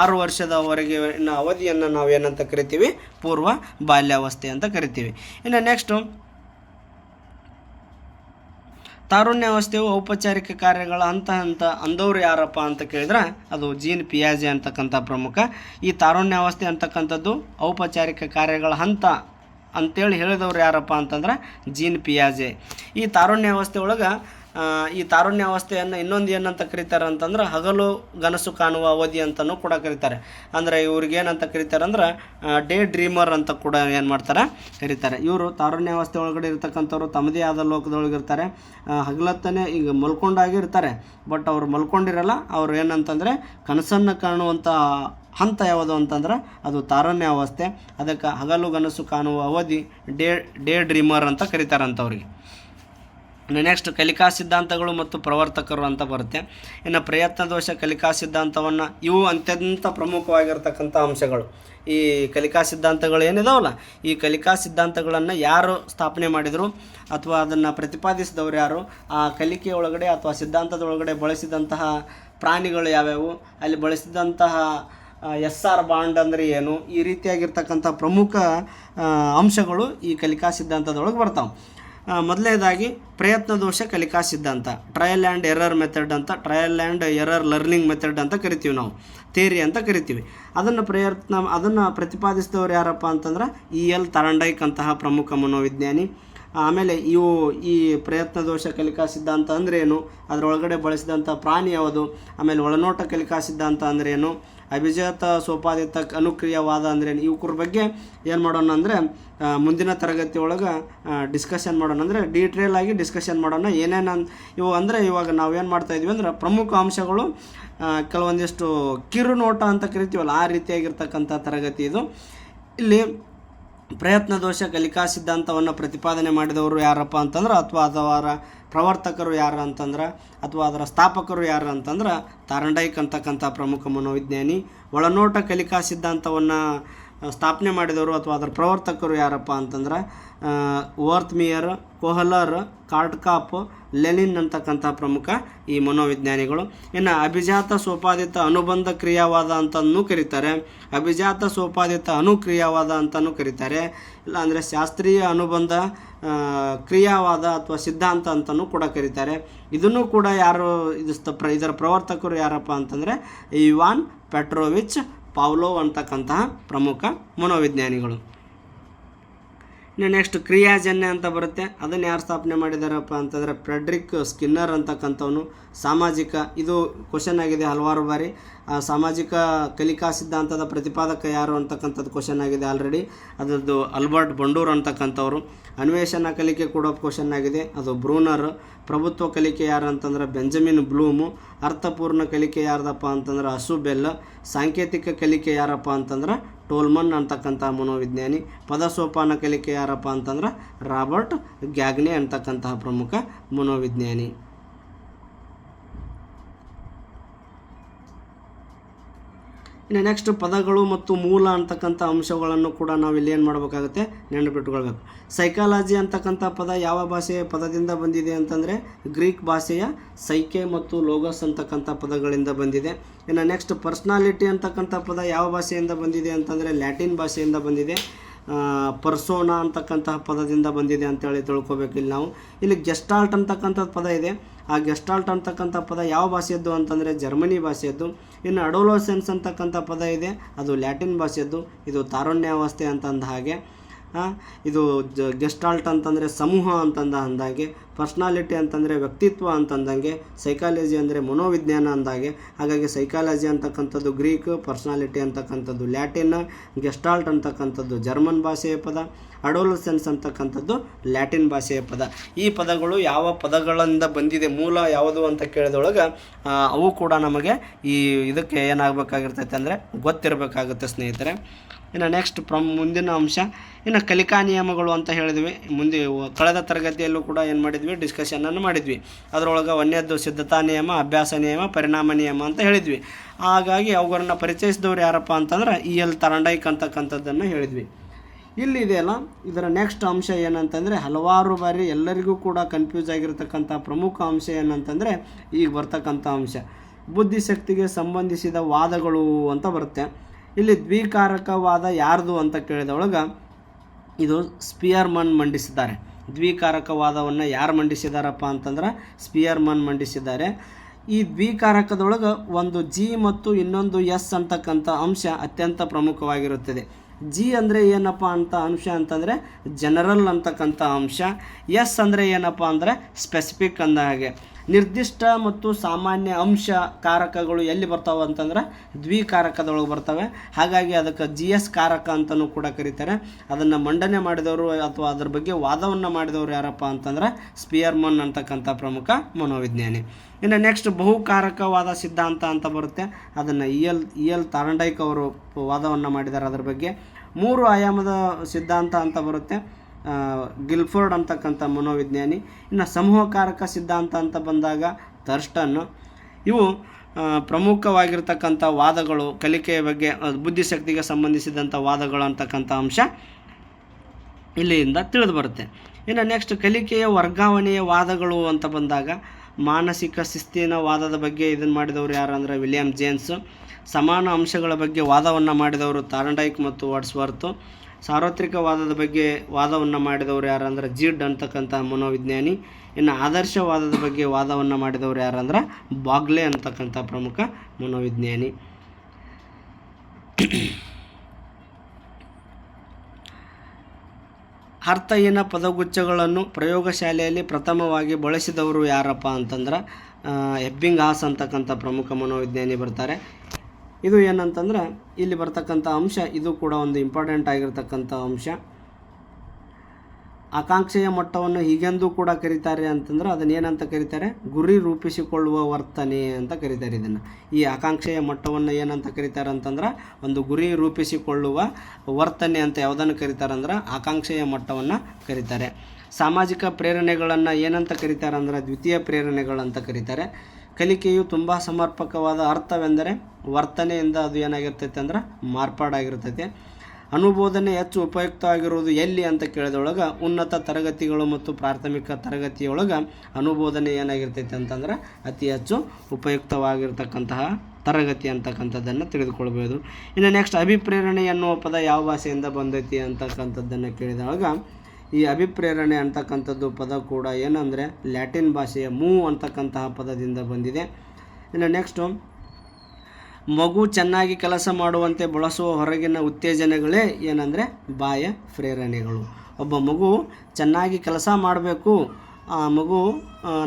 ಆರು ವರ್ಷದವರೆಗೆ ಅವಧಿಯನ್ನು ನಾವು ಏನಂತ ಕರಿತೀವಿ? ಪೂರ್ವ ಬಾಲ್ಯಾವಸ್ಥೆ ಅಂತ ಕರಿತೀವಿ. ಇನ್ನು ನೆಕ್ಸ್ಟು ತಾರುಣ್ಯಾವಸ್ಥೆಯು ಔಪಚಾರಿಕ ಕಾರ್ಯಗಳ ಹಂತ ಹಂತ ಅಂದವರು ಯಾರಪ್ಪ ಅಂತ ಕೇಳಿದ್ರೆ ಅದು ಜೀನ್ ಪಿಯಾಜೆ ಅಂತಕ್ಕಂಥ ಪ್ರಮುಖ. ಈ ತಾರುಣ್ಯಾವಸ್ಥೆ ಅಂತಕ್ಕಂಥದ್ದು ಔಪಚಾರಿಕ ಕಾರ್ಯಗಳ ಹಂತ ಅಂತೇಳಿ ಹೇಳಿದವ್ರು ಯಾರಪ್ಪ ಅಂತಂದ್ರೆ ಜೀನ್ ಪಿಯಾಜೆ. ಈ ತಾರುಣ್ಯ ವ್ಯವಸ್ಥೆ ಒಳಗೆ ಈ ತಾರುಣ್ಯ ಅವಸ್ಥೆಯನ್ನು ಇನ್ನೊಂದು ಏನಂತ ಕರೀತಾರೆ ಅಂತಂದ್ರೆ ಹಗಲು ಗನಸು ಕಾಣುವ ಅವಧಿ ಅಂತಲೂ ಕೂಡ ಕರೀತಾರೆ. ಅಂದರೆ ಇವ್ರಿಗೆ ಏನಂತ ಕರೀತಾರೆ ಅಂದ್ರೆ ಡೇ ಡ್ರೀಮರ್ ಅಂತ ಕೂಡ ಏನು ಮಾಡ್ತಾರೆ ಕರೀತಾರೆ. ಇವರು ತಾರುಣ್ಯ ವ್ಯವಸ್ಥೆ ಒಳಗಡೆ ಇರ್ತಕ್ಕಂಥವ್ರು ತಮ್ಮದೇ ಆದ ಲೋಕದೊಳಗೆ ಇರ್ತಾರೆ ಆ, ಹಗಲತ್ತನೇ ಈಗ ಮಲ್ಕೊಂಡಾಗಿರ್ತಾರೆ. ಬಟ್ ಅವ್ರು ಮಲ್ಕೊಂಡಿರಲ್ಲ ಅವ್ರು ಏನಂತಂದರೆ ಕನಸನ್ನು ಕಾಣುವಂಥ ಹಂತ ಯಾವುದು ಅಂತಂದ್ರೆ ಅದು ತಾರಣ್ಯ ಅವಸ್ಥೆ, ಅದಕ್ಕೆ ಹಗಲು ಗನಸು ಕಾಣುವ ಅವಧಿ, ಡೇ ಡೇ ಡ್ರೀಮರ್ ಅಂತ ಕರೀತಾರಂಥವ್ರಿಗೆ ನೆಕ್ಸ್ಟ್ ಕಲಿಕಾ ಸಿದ್ಧಾಂತಗಳು ಮತ್ತು ಪ್ರವರ್ತಕರು ಅಂತ ಬರುತ್ತೆ. ಇನ್ನು ಪ್ರಯತ್ನ ದೋಷ ಕಲಿಕಾ ಸಿದ್ಧಾಂತವನ್ನು ಇವು ಅತ್ಯಂತ ಪ್ರಮುಖವಾಗಿರ್ತಕ್ಕಂಥ ಅಂಶಗಳು. ಈ ಕಲಿಕಾ ಸಿದ್ಧಾಂತಗಳು ಏನಿದಾವಲ್ಲ, ಈ ಕಲಿಕಾ ಸಿದ್ಧಾಂತಗಳನ್ನು ಯಾರು ಸ್ಥಾಪನೆ ಮಾಡಿದರು ಅಥವಾ ಅದನ್ನು ಪ್ರತಿಪಾದಿಸಿದವರು ಯಾರು, ಆ ಕಲಿಕೆಯೊಳಗಡೆ ಅಥವಾ ಸಿದ್ಧಾಂತದೊಳಗಡೆ ಬಳಸಿದಂತಹ ಪ್ರಾಣಿಗಳು ಯಾವ್ಯಾವು, ಅಲ್ಲಿ ಬಳಸಿದಂತಹ ಎಸ್ ಆರ್ ಬಾಂಡ್ ಅಂದರೆ ಏನು? ಈ ರೀತಿಯಾಗಿರ್ತಕ್ಕಂಥ ಪ್ರಮುಖ ಅಂಶಗಳು ಈ ಕಲಿಕಾ ಸಿದ್ಧಾಂತದೊಳಗೆ ಬರ್ತಾವೆ. ಮೊದಲನೇದಾಗಿ ಪ್ರಯತ್ನ ದೋಷ ಕಲಿಕಾ ಸಿದ್ಧಾಂತ. ಟ್ರಯಲ್ ಆ್ಯಂಡ್ ಎರರ್ ಮೆಥಡ್ ಅಂತ trial and error learning method ಅಂತ ಕರಿತೀವಿ ನಾವು. ಥೇರಿ ಅಂತ ಕರಿತೀವಿ. ಅದನ್ನು ಪ್ರಯತ್ನ, ಅದನ್ನು ಪ್ರತಿಪಾದಿಸಿದವರು ಯಾರಪ್ಪ ಅಂತಂದ್ರೆ ಇ ಎಲ್ ತರಂಡೈಕ್ ಅಂತಹ ಪ್ರಮುಖ ಮನೋವಿಜ್ಞಾನಿ. ಆಮೇಲೆ ಇವು ಈ ಪ್ರಯತ್ನ ದೋಷ ಕಲಿಕಾ ಸಿದ್ಧಾಂತ ಅಂದ್ರೇನು ಅದರೊಳಗಡೆ ಬಳಸಿದಂಥ ಪ್ರಾಣಿ ಯಾವುದು? ಆಮೇಲೆ ಒಳನೋಟ ಕಲಿಕಾ ಸಿದ್ಧಾಂತ ಅಂದ್ರೇನು ಅಭಿಜಾತ ಸೋಪಾದಿತ ಅನುಕ್ರಿಯವಾದ ಅಂದರೆ ಇವಕ್ರ ಬಗ್ಗೆ ಏನು ಮಾಡೋಣ ಅಂದರೆ ಮುಂದಿನ ತರಗತಿ ಒಳಗೆ ಡಿಸ್ಕಷನ್ ಮಾಡೋಣ ಅಂದರೆ ಡೀಟೇಲ್ ಆಗಿ ಡಿಸ್ಕಷನ್ ಮಾಡೋಣ. ಏನೇನು ಇವು ಅಂದರೆ ಇವಾಗ ನಾವು ಏನು ಮಾಡ್ತಾ ಇದ್ವಿ ಅಂದ್ರೆ ಪ್ರಮುಖ ಅಂಶಗಳು ಕೆಲವೊಂದಿಷ್ಟು ಕಿರು ನೋಟ ಅಂತ ಕರಿತೀವಲ್ಲ, ಆ ರೀತಿಯಾಗಿರ್ತಕ್ಕಂಥ ತರಗತಿ ಇದು. ಇಲ್ಲಿ ಪ್ರಯತ್ನ ದೋಷ, ಕಲಿಕಾ ಸಿದ್ಧಾಂತವನ್ನು ಪ್ರತಿಪಾದನೆ ಮಾಡಿದವರು ಯಾರಪ್ಪ ಅಂತಂದ್ರೆ, ಅಥವಾ ಅದರ ಪ್ರವರ್ತಕರು ಯಾರು ಅಂತಂದ್ರೆ, ಅಥವಾ ಅದರ ಸ್ಥಾಪಕರು ಯಾರು ಅಂತಂದ್ರೆ ತಾರಂಡೈಕ್ ಅಂತಕ್ಕಂಥ ಪ್ರಮುಖ ಮನೋವಿಜ್ಞಾನಿ. ಒಳನೋಟ ಕಲಿಕಾ ಸಿದ್ಧಾಂತವನ್ನು ಸ್ಥಾಪನೆ ಮಾಡಿದವರು ಅಥವಾ ಅದರ ಪ್ರವರ್ತಕರು ಯಾರಪ್ಪ ಅಂತಂದ್ರೆ ವರ್ತ್ಮಿಯರ್ ಕೊಹಲರ್ ಕಾರ್ಡ್ಕಾಪ್ ಲೆನಿನ್ ಅಂತಕ್ಕಂಥ ಪ್ರಮುಖ ಈ ಮನೋವಿಜ್ಞಾನಿಗಳು. ಇನ್ನು ಅಭಿಜಾತ ಸೋಪಾದಿತ ಅನುಬಂಧ ಕ್ರಿಯಾವಾದ ಅಂತಲೂ ಕರೀತಾರೆ. ಅಭಿಜಾತ ಸೋಪಾದಿತ ಅನುಕ್ರಿಯಾವಾದ ಅಂತಲೂ ಕರೀತಾರೆ. ಇಲ್ಲಾಂದರೆ ಶಾಸ್ತ್ರೀಯ ಅನುಬಂಧ ಕ್ರಿಯಾವಾದ ಅಥವಾ ಸಿದ್ಧಾಂತ ಅಂತಲೂ ಕೂಡ ಕರೀತಾರೆ. ಇದನ್ನು ಕೂಡ ಯಾರು ಇದು ಇದರ ಪ್ರವರ್ತಕರು ಯಾರಪ್ಪ ಅಂತಂದರೆ, ಇವಾನ್ ಪೆಟ್ರೋವಿಚ್ ಪಾವ್ಲೋವ್ ಅಂತಕ್ಕಂತಹ ಪ್ರಮುಖ ಮನೋವಿಜ್ಞಾನಿಗಳು. ಇನ್ನು ನೆಕ್ಸ್ಟ್ ಕ್ರಿಯಾಜನ್ಯ ಅಂತ ಬರುತ್ತೆ. ಅದನ್ನು ಯಾರು ಸ್ಥಾಪನೆ ಮಾಡಿದಾರಪ್ಪ ಅಂತಂದರೆ ಫ್ರೆಡ್ರಿಕ್ ಸ್ಕಿನ್ನರ್ ಅಂತಕ್ಕಂಥವನು. ಸಾಮಾಜಿಕ, ಇದು ಕ್ವಶನ್ ಆಗಿದೆ ಹಲವಾರು ಬಾರಿ. ಸಾಮಾಜಿಕ ಕಲಿಕಾ ಸಿದ್ಧಾಂತದ ಪ್ರತಿಪಾದಕ ಯಾರು ಅಂತಕ್ಕಂಥದ್ದು ಕ್ವಶನ್ ಆಗಿದೆ ಆಲ್ರೆಡಿ ಅದರದ್ದು ಅಲ್ಬರ್ಟ್ ಬಂಡೂರ್ ಅಂತಕ್ಕಂಥವ್ರು. ಅನ್ವೇಷಣ ಕಲಿಕೆ ಕೂಡ ಕ್ವಶನ್ ಆಗಿದೆ. ಅದು ಬ್ರೂನರ್. ಪ್ರಭುತ್ವ ಕಲಿಕೆ ಯಾರು ಅಂತಂದ್ರೆ ಬೆಂಜಮಿನ್ ಬ್ಲೂಮು. ಅರ್ಥಪೂರ್ಣ ಕಲಿಕೆ ಯಾರ್ದಪ್ಪ ಅಂತಂದ್ರೆ ಅಸುಬೆಲ್ ಸಾಂಕೇತಿಕ ಕಲಿಕೆ ಯಾರಪ್ಪ ಅಂತಂದ್ರೆ ಟೋಲ್ಮನ್ ಅಂತಕ್ಕಂಥ ಮನೋವಿಜ್ಞಾನಿ. ಪದಸೋಪಾನ ಕಲಿಕೆ ಯಾರಪ್ಪ ಅಂತಂದ್ರೆ ರಾಬರ್ಟ್ ಗ್ಯಾಗ್ನೆ ಅಂತಕ್ಕಂತಹ ಪ್ರಮುಖ ಮನೋವಿಜ್ಞಾನಿ. ಇನ್ನು ನೆಕ್ಸ್ಟ್ ಪದಗಳು ಮತ್ತು ಮೂಲ ಅಂತಕ್ಕಂಥ ಅಂಶಗಳನ್ನು ಕೂಡ ನಾವು ಇಲ್ಲಿ ಏನು ಮಾಡಬೇಕಾಗುತ್ತೆ? ನೆನಪಿಟ್ಕೊಳ್ಬೇಕು. ಸೈಕಾಲಜಿ ಅಂತಕ್ಕಂಥ ಪದ ಯಾವ ಭಾಷೆಯ ಪದದಿಂದ ಬಂದಿದೆ ಅಂತಂದರೆ ಗ್ರೀಕ್ ಭಾಷೆಯ ಸೈಕೆ ಮತ್ತು ಲೋಗಸ್ ಅಂತಕ್ಕಂಥ ಪದಗಳಿಂದ ಬಂದಿದೆ. ಇನ್ನು ನೆಕ್ಸ್ಟ್ ಪರ್ಸ್ನಾಲಿಟಿ ಅಂತಕ್ಕಂಥ ಪದ ಯಾವ ಭಾಷೆಯಿಂದ ಬಂದಿದೆ ಅಂತಂದರೆ ಲ್ಯಾಟಿನ್ ಭಾಷೆಯಿಂದ ಬಂದಿದೆ. ಪರ್ಸೋನಾ ಅಂತಕ್ಕಂತಹ ಪದದಿಂದ ಬಂದಿದೆ ಅಂತೇಳಿ ತಿಳ್ಕೊಬೇಕು ಇಲ್ಲಿ ನಾವು. ಇಲ್ಲಿ ಗೆಸ್ಟಾಲ್ಟ್ ಅಂತಕ್ಕಂಥದ್ದು ಪದ ಇದೆ. ಆ ಗೆಸ್ಟಾಲ್ಟ್ ಅಂತಕ್ಕಂಥ ಪದ ಯಾವ ಭಾಷೆಯದ್ದು ಅಂತಂದರೆ ಜರ್ಮನಿ ಭಾಷೆಯದ್ದು, ಇನ್ನು ಅಡೋಲೋಸೆನ್ಸ್ ಅಂತಕ್ಕಂಥ ಪದ ಇದೆ, ಅದು ಲ್ಯಾಟಿನ್ ಭಾಷೆಯದ್ದು, ಇದು ತಾರುಣ್ಯಾವಸ್ಥೆ ಅಂತಂದ ಹಾಗೆ ಇದು ಜ ಗೆಸ್ಟಾಲ್ಟ್ ಅಂತಂದರೆ ಸಮೂಹ ಅಂತಂದ ಅಂದಾಗೆ ಪರ್ಸ್ನಾಲಿಟಿ ಅಂತಂದರೆ ವ್ಯಕ್ತಿತ್ವ ಅಂತಂದಂಗೆ ಸೈಕಾಲಜಿ ಅಂದರೆ ಮನೋವಿಜ್ಞಾನ ಅಂದಾಗೆ, ಹಾಗಾಗಿ ಸೈಕಾಲಜಿ ಅಂತಕ್ಕಂಥದ್ದು ಗ್ರೀಕ್ ಪರ್ಸ್ನಾಲಿಟಿ ಅಂತಕ್ಕಂಥದ್ದು ಲ್ಯಾಟಿನ್ ಗೆಸ್ಟಾಲ್ಟ್ ಅಂತಕ್ಕಂಥದ್ದು ಜರ್ಮನ್ ಭಾಷೆಯ ಪದ ಅಡೋಲಸೆನ್ಸ್ ಅಂತಕ್ಕಂಥದ್ದು ಲ್ಯಾಟಿನ್ ಭಾಷೆಯ ಪದ. ಈ ಪದಗಳು ಯಾವ ಪದಗಳಿಂದ ಬಂದಿದೆ, ಮೂಲ ಯಾವುದು ಅಂತ ಕೇಳಿದೊಳಗೆ ಅವು ಕೂಡ ನಮಗೆ ಈ ಇದಕ್ಕೆ ಏನಾಗಬೇಕಾಗಿರ್ತೈತೆ ಅಂದರೆ ಗೊತ್ತಿರಬೇಕಾಗುತ್ತೆ ಸ್ನೇಹಿತರೆ. ಇನ್ನು ನೆಕ್ಸ್ಟ್ ಪ್ರಮ್, ಮುಂದಿನ ಅಂಶ, ಇನ್ನು ಕಲಿಕಾ ನಿಯಮಗಳು ಅಂತ ಹೇಳಿದ್ವಿ. ಮುಂದೆ ಕಳೆದ ತರಗತಿಯಲ್ಲೂ ಕೂಡ ಏನು ಮಾಡಿದ್ವಿ ಡಿಸ್ಕಷನನ್ನು ಮಾಡಿದ್ವಿ. ಅದರೊಳಗೆ ಒಂದನೇದ್ದು ಸಿದ್ಧತಾ ನಿಯಮ, ಅಭ್ಯಾಸ ನಿಯಮ, ಪರಿಣಾಮ ನಿಯಮ ಅಂತ ಹೇಳಿದ್ವಿ. ಹಾಗಾಗಿ ಅವುಗಳನ್ನ ಪರಿಚಯಿಸಿದವ್ರು ಯಾರಪ್ಪ ಅಂತಂದ್ರೆ ಇ ಎಲ್ ತರಂಡೈಕ್ ಅಂತಕ್ಕಂಥದ್ದನ್ನು ಹೇಳಿದ್ವಿ. ಇಲ್ಲಿದೆಯಲ್ಲ ಇದರ ನೆಕ್ಸ್ಟ್ ಅಂಶ ಏನಂತಂದರೆ ಹಲವಾರು ಬಾರಿ ಎಲ್ಲರಿಗೂ ಕೂಡ ಕನ್ಫ್ಯೂಸ್ ಆಗಿರತಕ್ಕಂಥ ಪ್ರಮುಖ ಅಂಶ ಏನಂತಂದರೆ ಈಗ ಬರ್ತಕ್ಕಂಥ ಅಂಶ. ಬುದ್ಧಿಶಕ್ತಿಗೆ ಸಂಬಂಧಿಸಿದ ವಾದಗಳು ಅಂತ ಬರುತ್ತೆ. ಇಲ್ಲಿ ದ್ವಿಕಾರಕವಾದ ಯಾರ್ದು ಅಂತ ಕೇಳಿದೊಳಗೆ ಇದು ಸ್ಪಿಯರ್ಮನ್ ಮಂಡಿಸಿದ್ದಾರೆ. ದ್ವಿಕಾರಕವಾದವನ್ನು ಯಾರು ಮಂಡಿಸಿದಾರಪ್ಪ ಅಂತಂದ್ರೆ ಸ್ಪಿಯರ್ಮನ್ ಮಂಡಿಸಿದ್ದಾರೆ. ಈ ದ್ವಿಕಾರಕದೊಳಗೆ ಒಂದು ಜಿ ಮತ್ತು ಇನ್ನೊಂದು ಎಸ್ ಅಂತಕ್ಕಂಥ ಅಂಶ ಅತ್ಯಂತ ಪ್ರಮುಖವಾಗಿರುತ್ತದೆ. ಜಿ ಅಂದರೆ ಏನಪ್ಪ ಅಂತ ಅಂಶ ಅಂತಂದರೆ ಜನರಲ್ ಅಂತಕ್ಕಂಥ ಅಂಶ. ಎಸ್ ಅಂದರೆ ಏನಪ್ಪ ಅಂದರೆ ಸ್ಪೆಸಿಫಿಕ್ ಅಂದ ಹಾಗೆ. ನಿರ್ದಿಷ್ಟ ಮತ್ತು ಸಾಮಾನ್ಯ ಅಂಶ ಕಾರಕಗಳು ಎಲ್ಲಿ ಬರ್ತಾವೆ ಅಂತಂದ್ರೆ ದ್ವಿಕಾರಕದೊಳಗೆ ಬರ್ತವೆ. ಹಾಗಾಗಿ ಅದಕ್ಕೆ ಜಿ ಎಸ್ ಕಾರಕ ಅಂತಲೂ ಕೂಡ ಕರೀತಾರೆ. ಅದನ್ನು ಮಂಡನೆ ಮಾಡಿದವರು ಅಥವಾ ಅದ್ರ ಬಗ್ಗೆ ವಾದವನ್ನು ಮಾಡಿದವರು ಯಾರಪ್ಪ ಅಂತಂದ್ರೆ ಸ್ಪಿಯರ್ಮನ್ ಅಂತಕ್ಕಂಥ ಪ್ರಮುಖ ಮನೋವಿಜ್ಞಾನಿ. ಇನ್ನು ನೆಕ್ಸ್ಟ್ ಬಹುಕಾರಕವಾದ ಸಿದ್ಧಾಂತ ಅಂತ ಬರುತ್ತೆ. ಅದನ್ನು E L E L Thorndike ಅವರು ವಾದವನ್ನು ಮಾಡಿದ್ದಾರೆ ಅದರ ಬಗ್ಗೆ. ಮೂರು ಆಯಾಮದ ಸಿದ್ಧಾಂತ ಅಂತ ಬರುತ್ತೆ. ಗಿಲ್ಫೋರ್ಡ್ ಅಂತಕ್ಕಂಥ ಮನೋವಿಜ್ಞಾನಿ. ಇನ್ನು ಸಮೂಹಕಾರಕ ಸಿದ್ಧಾಂತ ಅಂತ ಬಂದಾಗ ಥರ್ಸ್ಟನ್ನು ಇವು ಪ್ರಮುಖವಾಗಿರ್ತಕ್ಕಂಥ ವಾದಗಳು, ಕಲಿಕೆಯ ಬಗ್ಗೆ ಬುದ್ಧಿಶಕ್ತಿಗೆ ಸಂಬಂಧಿಸಿದಂಥ ವಾದಗಳು ಅಂತಕ್ಕಂಥ ಅಂಶ ಇಲ್ಲಿಯಿಂದ ತಿಳಿದು ಬರುತ್ತೆ. ಇನ್ನು ನೆಕ್ಸ್ಟ್ ಕಲಿಕೆಯ ವರ್ಗಾವಣೆಯ ವಾದಗಳು ಅಂತ ಬಂದಾಗ ಮಾನಸಿಕ ಶಿಸ್ತಿನ ವಾದದ ಬಗ್ಗೆ ಇದನ್ನು ಮಾಡಿದವರು ಯಾರು ಅಂದರೆ ವಿಲಿಯಂ ಜೇಮ್ಸ್. ಸಮಾನ ಅಂಶಗಳ ಬಗ್ಗೆ ವಾದವನ್ನು ಮಾಡಿದವರು ತಾರಂಡೈಕ್ ಮತ್ತು ವಾಟ್ಸ್ವರ್ತು. ಸಾರ್ವತ್ರಿಕ ವಾದದ ಬಗ್ಗೆ ವಾದವನ್ನು ಮಾಡಿದವರು ಯಾರು ಅಂದ್ರೆ ಜೀಡ್ ಅಂತಕ್ಕಂಥ ಮನೋವಿಜ್ಞಾನಿ. ಇನ್ನು ಆದರ್ಶವಾದದ ಬಗ್ಗೆ ವಾದವನ್ನು ಮಾಡಿದವರು ಯಾರಂದ್ರೆ ಬಾಗ್ಲೆ ಅಂತಕ್ಕಂಥ ಪ್ರಮುಖ ಮನೋವಿಜ್ಞಾನಿ. ಅರ್ಥಹೀನ ಪದಗುಚ್ಛಗಳನ್ನು ಪ್ರಯೋಗಶಾಲೆಯಲ್ಲಿ ಪ್ರಥಮವಾಗಿ ಬಳಸಿದವರು ಯಾರಪ್ಪ ಅಂತಂದ್ರೆ ಹೆಬ್ಬಿಂಗ್ ಹಾಸ್ ಅಂತಕ್ಕಂಥ ಪ್ರಮುಖ ಮನೋವಿಜ್ಞಾನಿ ಬರ್ತಾರೆ. ಇದು ಏನಂತಂದ್ರೆ, ಇಲ್ಲಿ ಬರ್ತಕ್ಕಂಥ ಅಂಶ, ಇದು ಕೂಡ ಒಂದು ಇಂಪಾರ್ಟೆಂಟ್ ಆಗಿರ್ತಕ್ಕಂಥ ಅಂಶ. ಆಕಾಂಕ್ಷೆಯ ಮಟ್ಟವನ್ನು ಹೀಗೆಂದು ಕೂಡ ಕರೀತಾರೆ ಅಂತಂದ್ರೆ ಅದನ್ನ ಏನಂತ ಕರೀತಾರೆ? ಗುರಿ ರೂಪಿಸಿಕೊಳ್ಳುವ ವರ್ತನೆ ಅಂತ ಕರೀತಾರೆ ಇದನ್ನು. ಈ ಆಕಾಂಕ್ಷೆಯ ಮಟ್ಟವನ್ನು ಏನಂತ ಕರೀತಾರೆ ಅಂತಂದ್ರೆ, ಒಂದು ಗುರಿ ರೂಪಿಸಿಕೊಳ್ಳುವ ವರ್ತನೆ ಅಂತ ಯಾವುದನ್ನು ಕರೀತಾರೆ ಅಂದ್ರೆ, ಆಕಾಂಕ್ಷೆಯ ಮಟ್ಟವನ್ನು ಕರೀತಾರೆ. ಸಾಮಾಜಿಕ ಪ್ರೇರಣೆಗಳನ್ನು ಏನಂತ ಕರೀತಾರೆ ಅಂದ್ರೆ, ದ್ವಿತೀಯ ಪ್ರೇರಣೆಗಳಂತ ಕರೀತಾರೆ. ಕಲಿಕೆಯು ತುಂಬ ಸಮರ್ಪಕವಾದ ಅರ್ಥವೆಂದರೆ ವರ್ತನೆಯಿಂದ ಅದು ಏನಾಗಿರ್ತೈತೆ ಅಂದ್ರೆ ಮಾರ್ಪಾಡಾಗಿರ್ತೈತೆ. ಅನುಬೋಧನೆ ಹೆಚ್ಚು ಉಪಯುಕ್ತವಾಗಿರುವುದು ಎಲ್ಲಿ ಅಂತ ಕೇಳಿದೊಳಗೆ ಉನ್ನತ ತರಗತಿಗಳು ಮತ್ತು ಪ್ರಾಥಮಿಕ ತರಗತಿಯೊಳಗೆ ಅನುಬೋಧನೆ ಏನಾಗಿರ್ತೈತೆ ಅಂತಂದ್ರೆ ಅತಿ ಹೆಚ್ಚು ಉಪಯುಕ್ತವಾಗಿರ್ತಕ್ಕಂತಹ ತರಗತಿ ಅಂತಕ್ಕಂಥದ್ದನ್ನು ತಿಳಿದುಕೊಳ್ಬೋದು. ಇನ್ನು ನೆಕ್ಸ್ಟ್ ಅಭಿಪ್ರೇರಣೆ ಎನ್ನುವ ಪದ ಯಾವ ಭಾಷೆಯಿಂದ ಬಂದೈತಿ ಅಂತಕ್ಕಂಥದ್ದನ್ನು ಕೇಳಿದೊಳಗೆ ಈ ಅಭಿಪ್ರೇರಣೆ ಅಂತಕ್ಕಂಥದ್ದು ಪದ ಕೂಡ ಏನಂದರೆ ಲ್ಯಾಟಿನ್ ಭಾಷೆಯ ಮೂ ಅಂತಕ್ಕಂತಹ ಪದದಿಂದ ಬಂದಿದೆ. ಇನ್ನು ನೆಕ್ಸ್ಟು ಮಗು ಚೆನ್ನಾಗಿ ಕೆಲಸ ಮಾಡುವಂತೆ ಬಳಸುವ ಹೊರಗಿನ ಉತ್ತೇಜನಗಳೇ ಏನಂದರೆ ಬಾಯ ಪ್ರೇರಣೆಗಳು. ಒಬ್ಬ ಮಗು ಚೆನ್ನಾಗಿ ಕೆಲಸ ಮಾಡಬೇಕು, ಆ ಮಗು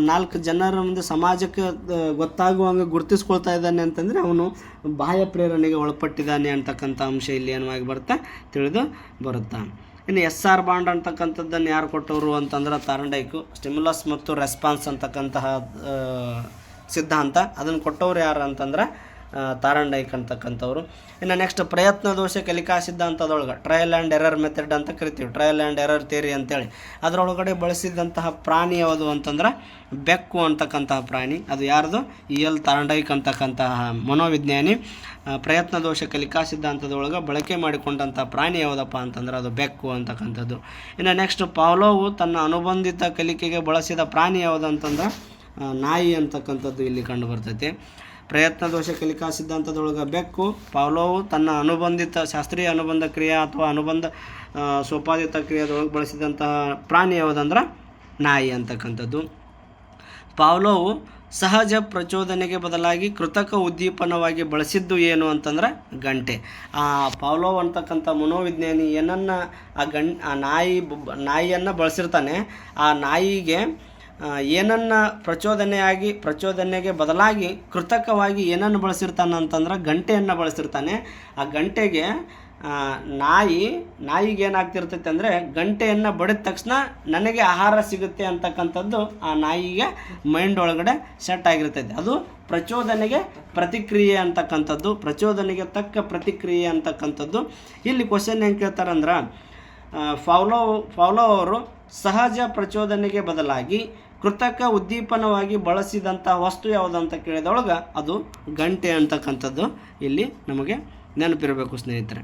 ನಾಲ್ಕು ಜನರ ಮುಂದೆ ಸಮಾಜಕ್ಕೆ ಗೊತ್ತಾಗುವ ಗೊತ್ತಾಗುವಂಗೆ ಗುರುತಿಸ್ಕೊಳ್ತಾ ಇದ್ದಾನೆ ಅಂತಂದರೆ ಅವನು ಬಾಹ್ಯ ಪ್ರೇರಣೆಗೆ ಒಳಪಟ್ಟಿದ್ದಾನೆ ಅಂತಕ್ಕಂಥ ಅಂಶ ಇಲ್ಲಿ ಏನವಾಗಿ ಬರುತ್ತಾ, ತಿಳಿದು ಬರುತ್ತಾ. ಇನ್ನು ಎಸ್ ಆರ್ ಬಾಂಡ್ ಅಂತಕ್ಕಂಥದ್ದನ್ನು ಯಾರು ಕೊಟ್ಟವರು ಅಂತಂದ್ರೆ ತಾರಂಡೈಕು ಸ್ಟಿಮ್ಯುಲಸ್ ಮತ್ತು ರೆಸ್ಪಾನ್ಸ್ ಅಂತಕ್ಕಂತಹ ಸಿದ್ಧಾಂತ. ಅದನ್ನು ಕೊಟ್ಟವ್ರು ಯಾರು ಅಂತಂದ್ರೆ ತಾರಂಡೈಕ್ ಅಂತಕ್ಕಂಥವ್ರು. ಇನ್ನು ನೆಕ್ಸ್ಟ್ ಪ್ರಯತ್ನ ದೋಷ ಕಲಿಕಾ ಸಿದ್ಧಾಂತದೊಳಗೆ ಟ್ರಯಲ್ ಆ್ಯಂಡ್ ಎರರ್ ಮೆಥಡ್ ಅಂತ ಕರಿತೀವಿ. ಟ್ರಯಲ್ ಆ್ಯಂಡ್ ಎರರ್ ಥೇರಿ ಅಂತೇಳಿ. ಅದರೊಳಗಡೆ ಬಳಸಿದಂತಹ ಪ್ರಾಣಿ ಯಾವುದು ಅಂತಂದ್ರೆ, ಬೆಕ್ಕು ಅಂತಕ್ಕಂತಹ ಪ್ರಾಣಿ. ಅದು ಯಾರ್ದು? ಇ ಎಲ್ ತಾರಂಡೈಕ್ ಅಂತಕ್ಕಂತಹ ಮನೋವಿಜ್ಞಾನಿ. ಪ್ರಯತ್ನ ದೋಷ ಕಲಿಕಾ ಸಿದ್ಧಾಂತದೊಳಗೆ ಬಳಕೆ ಮಾಡಿಕೊಂಡಂಥ ಪ್ರಾಣಿ ಯಾವುದಪ್ಪ ಅಂತಂದ್ರೆ, ಅದು ಬೆಕ್ಕು ಅಂತಕ್ಕಂಥದ್ದು. ಇನ್ನು ನೆಕ್ಸ್ಟ್ ಪಾವ್ಲೋವು ತನ್ನ ಅನುಬಂಧಿತ ಕಲಿಕೆಗೆ ಬಳಸಿದ ಪ್ರಾಣಿ ಯಾವುದು ಅಂತಂದ್ರೆ ನಾಯಿ ಅಂತಕ್ಕಂಥದ್ದು ಇಲ್ಲಿ ಕಂಡು ಬರ್ತೈತೆ. ಪ್ರಯತ್ನ ದೋಷ ಕಲಿಕಾ ಸಿದ್ಧಾಂತದೊಳಗೆ ಬೆಕ್ಕು. ಪಾವ್ಲೋವು ತನ್ನ ಅನುಬಂಧಿತ ಶಾಸ್ತ್ರೀಯ ಅನುಬಂಧ ಕ್ರಿಯೆ ಅಥವಾ ಅನುಬಂಧ ಸೋಪಾದಿತ ಕ್ರಿಯೆದೊಳಗೆ ಬಳಸಿದಂತಹ ಪ್ರಾಣಿ ಯಾವುದಂದ್ರೆ? ನಾಯಿ ಅಂತಕ್ಕಂಥದ್ದು. ಪಾವ್ಲೋವು ಸಹಜ ಪ್ರಚೋದನೆಗೆ ಬದಲಾಗಿ ಕೃತಕ ಉದ್ದೀಪನವಾಗಿ ಬಳಸಿದ್ದು ಏನು ಅಂತಂದ್ರೆ? ಗಂಟೆ. ಆ ಪಾವ್ಲೋವ್ ಅಂತಕ್ಕಂಥ ಮನೋವಿಜ್ಞಾನಿ ಏನನ್ನು ಆ ಗಂ ಆ ನಾಯಿ ನಾಯಿಯನ್ನು ಬಳಸಿರ್ತಾನೆ. ಆ ನಾಯಿಗೆ ಏನನ್ನ ಪ್ರಚೋದನೆಯಾಗಿ, ಪ್ರಚೋದನೆಗೆ ಬದಲಾಗಿ ಕೃತಕವಾಗಿ ಏನನ್ನು ಬಳಸಿರ್ತಾನೆ ಅಂತಂದ್ರೆ ಗಂಟೆಯನ್ನು ಬಳಸಿರ್ತಾನೆ. ಆ ಗಂಟೆಗೆ ನಾಯಿ, ನಾಯಿಗೆ ಏನಾಗ್ತಿರ್ತೈತೆ ಅಂದರೆ ಗಂಟೆಯನ್ನು ಬಡಿದ ತಕ್ಷಣ ನನಗೆ ಆಹಾರ ಸಿಗುತ್ತೆ ಅಂತಕ್ಕಂಥದ್ದು ಆ ನಾಯಿಗೆ ಮೈಂಡ್ ಒಳಗಡೆ ಸೆಟ್ ಆಗಿರ್ತೈತೆ. ಅದು ಪ್ರಚೋದನೆಗೆ ಪ್ರತಿಕ್ರಿಯೆ ಅಂತಕ್ಕಂಥದ್ದು, ಪ್ರಚೋದನೆಗೆ ತಕ್ಕ ಪ್ರತಿಕ್ರಿಯೆ ಅಂತಕ್ಕಂಥದ್ದು. ಇಲ್ಲಿ ಕ್ವಶನ್ ಏನು ಕೇಳ್ತಾರಂದ್ರೆ ಫಾವ್ಲೋ ಫಾವ್ಲೋ ಅವರು ಸಹಜ ಪ್ರಚೋದನೆಗೆ ಬದಲಾಗಿ ಕೃತಕ ಉದ್ದೀಪನವಾಗಿ ಬಳಸಿದಂಥ ವಸ್ತು ಯಾವುದು ಅಂತ ಕೇಳಿದೊಳಗೆ ಅದು ಗಂಟೆ ಅಂತಕ್ಕಂಥದ್ದು ಇಲ್ಲಿ ನಮಗೆ ನೆನಪಿರಬೇಕು ಸ್ನೇಹಿತರೆ.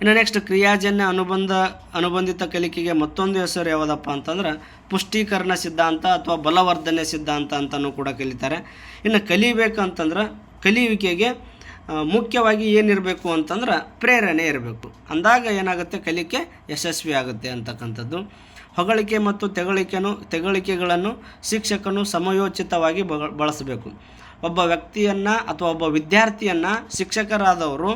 ಇನ್ನು ನೆಕ್ಸ್ಟ್ ಕ್ರಿಯಾಜನ್ಯ ಅನುಬಂಧ, ಅನುಬಂಧಿತ ಕಲಿಕೆಗೆ ಮತ್ತೊಂದು ಹೆಸರು ಯಾವುದಪ್ಪ ಅಂತಂದ್ರೆ ಪುಷ್ಟೀಕರಣ ಸಿದ್ಧಾಂತ ಅಥವಾ ಬಲವರ್ಧನೆ ಸಿದ್ಧಾಂತ ಅಂತಲೂ ಕೂಡ ಕಲಿತಾರೆ. ಇನ್ನು ಕಲಿಬೇಕಂತಂದ್ರೆ ಕಲಿಯುವಿಕೆಗೆ ಮುಖ್ಯವಾಗಿ ಏನಿರಬೇಕು ಅಂತಂದ್ರೆ ಪ್ರೇರಣೆ ಇರಬೇಕು. ಅಂದಾಗ ಏನಾಗುತ್ತೆ? ಕಲಿಕೆ ಯಶಸ್ವಿ ಆಗುತ್ತೆ ಅಂತಕ್ಕಂಥದ್ದು. ಹೊಗಳಿಕೆ ಮತ್ತು ತೆಗಳಿಕೆನು, ತೆಗಳಿಕೆಗಳನ್ನು ಶಿಕ್ಷಕನು ಸಮಯೋಚಿತವಾಗಿ ಬಳಸಬೇಕು. ಒಬ್ಬ ವ್ಯಕ್ತಿಯನ್ನು ಅಥವಾ ಒಬ್ಬ ವಿದ್ಯಾರ್ಥಿಯನ್ನು ಶಿಕ್ಷಕರಾದವರು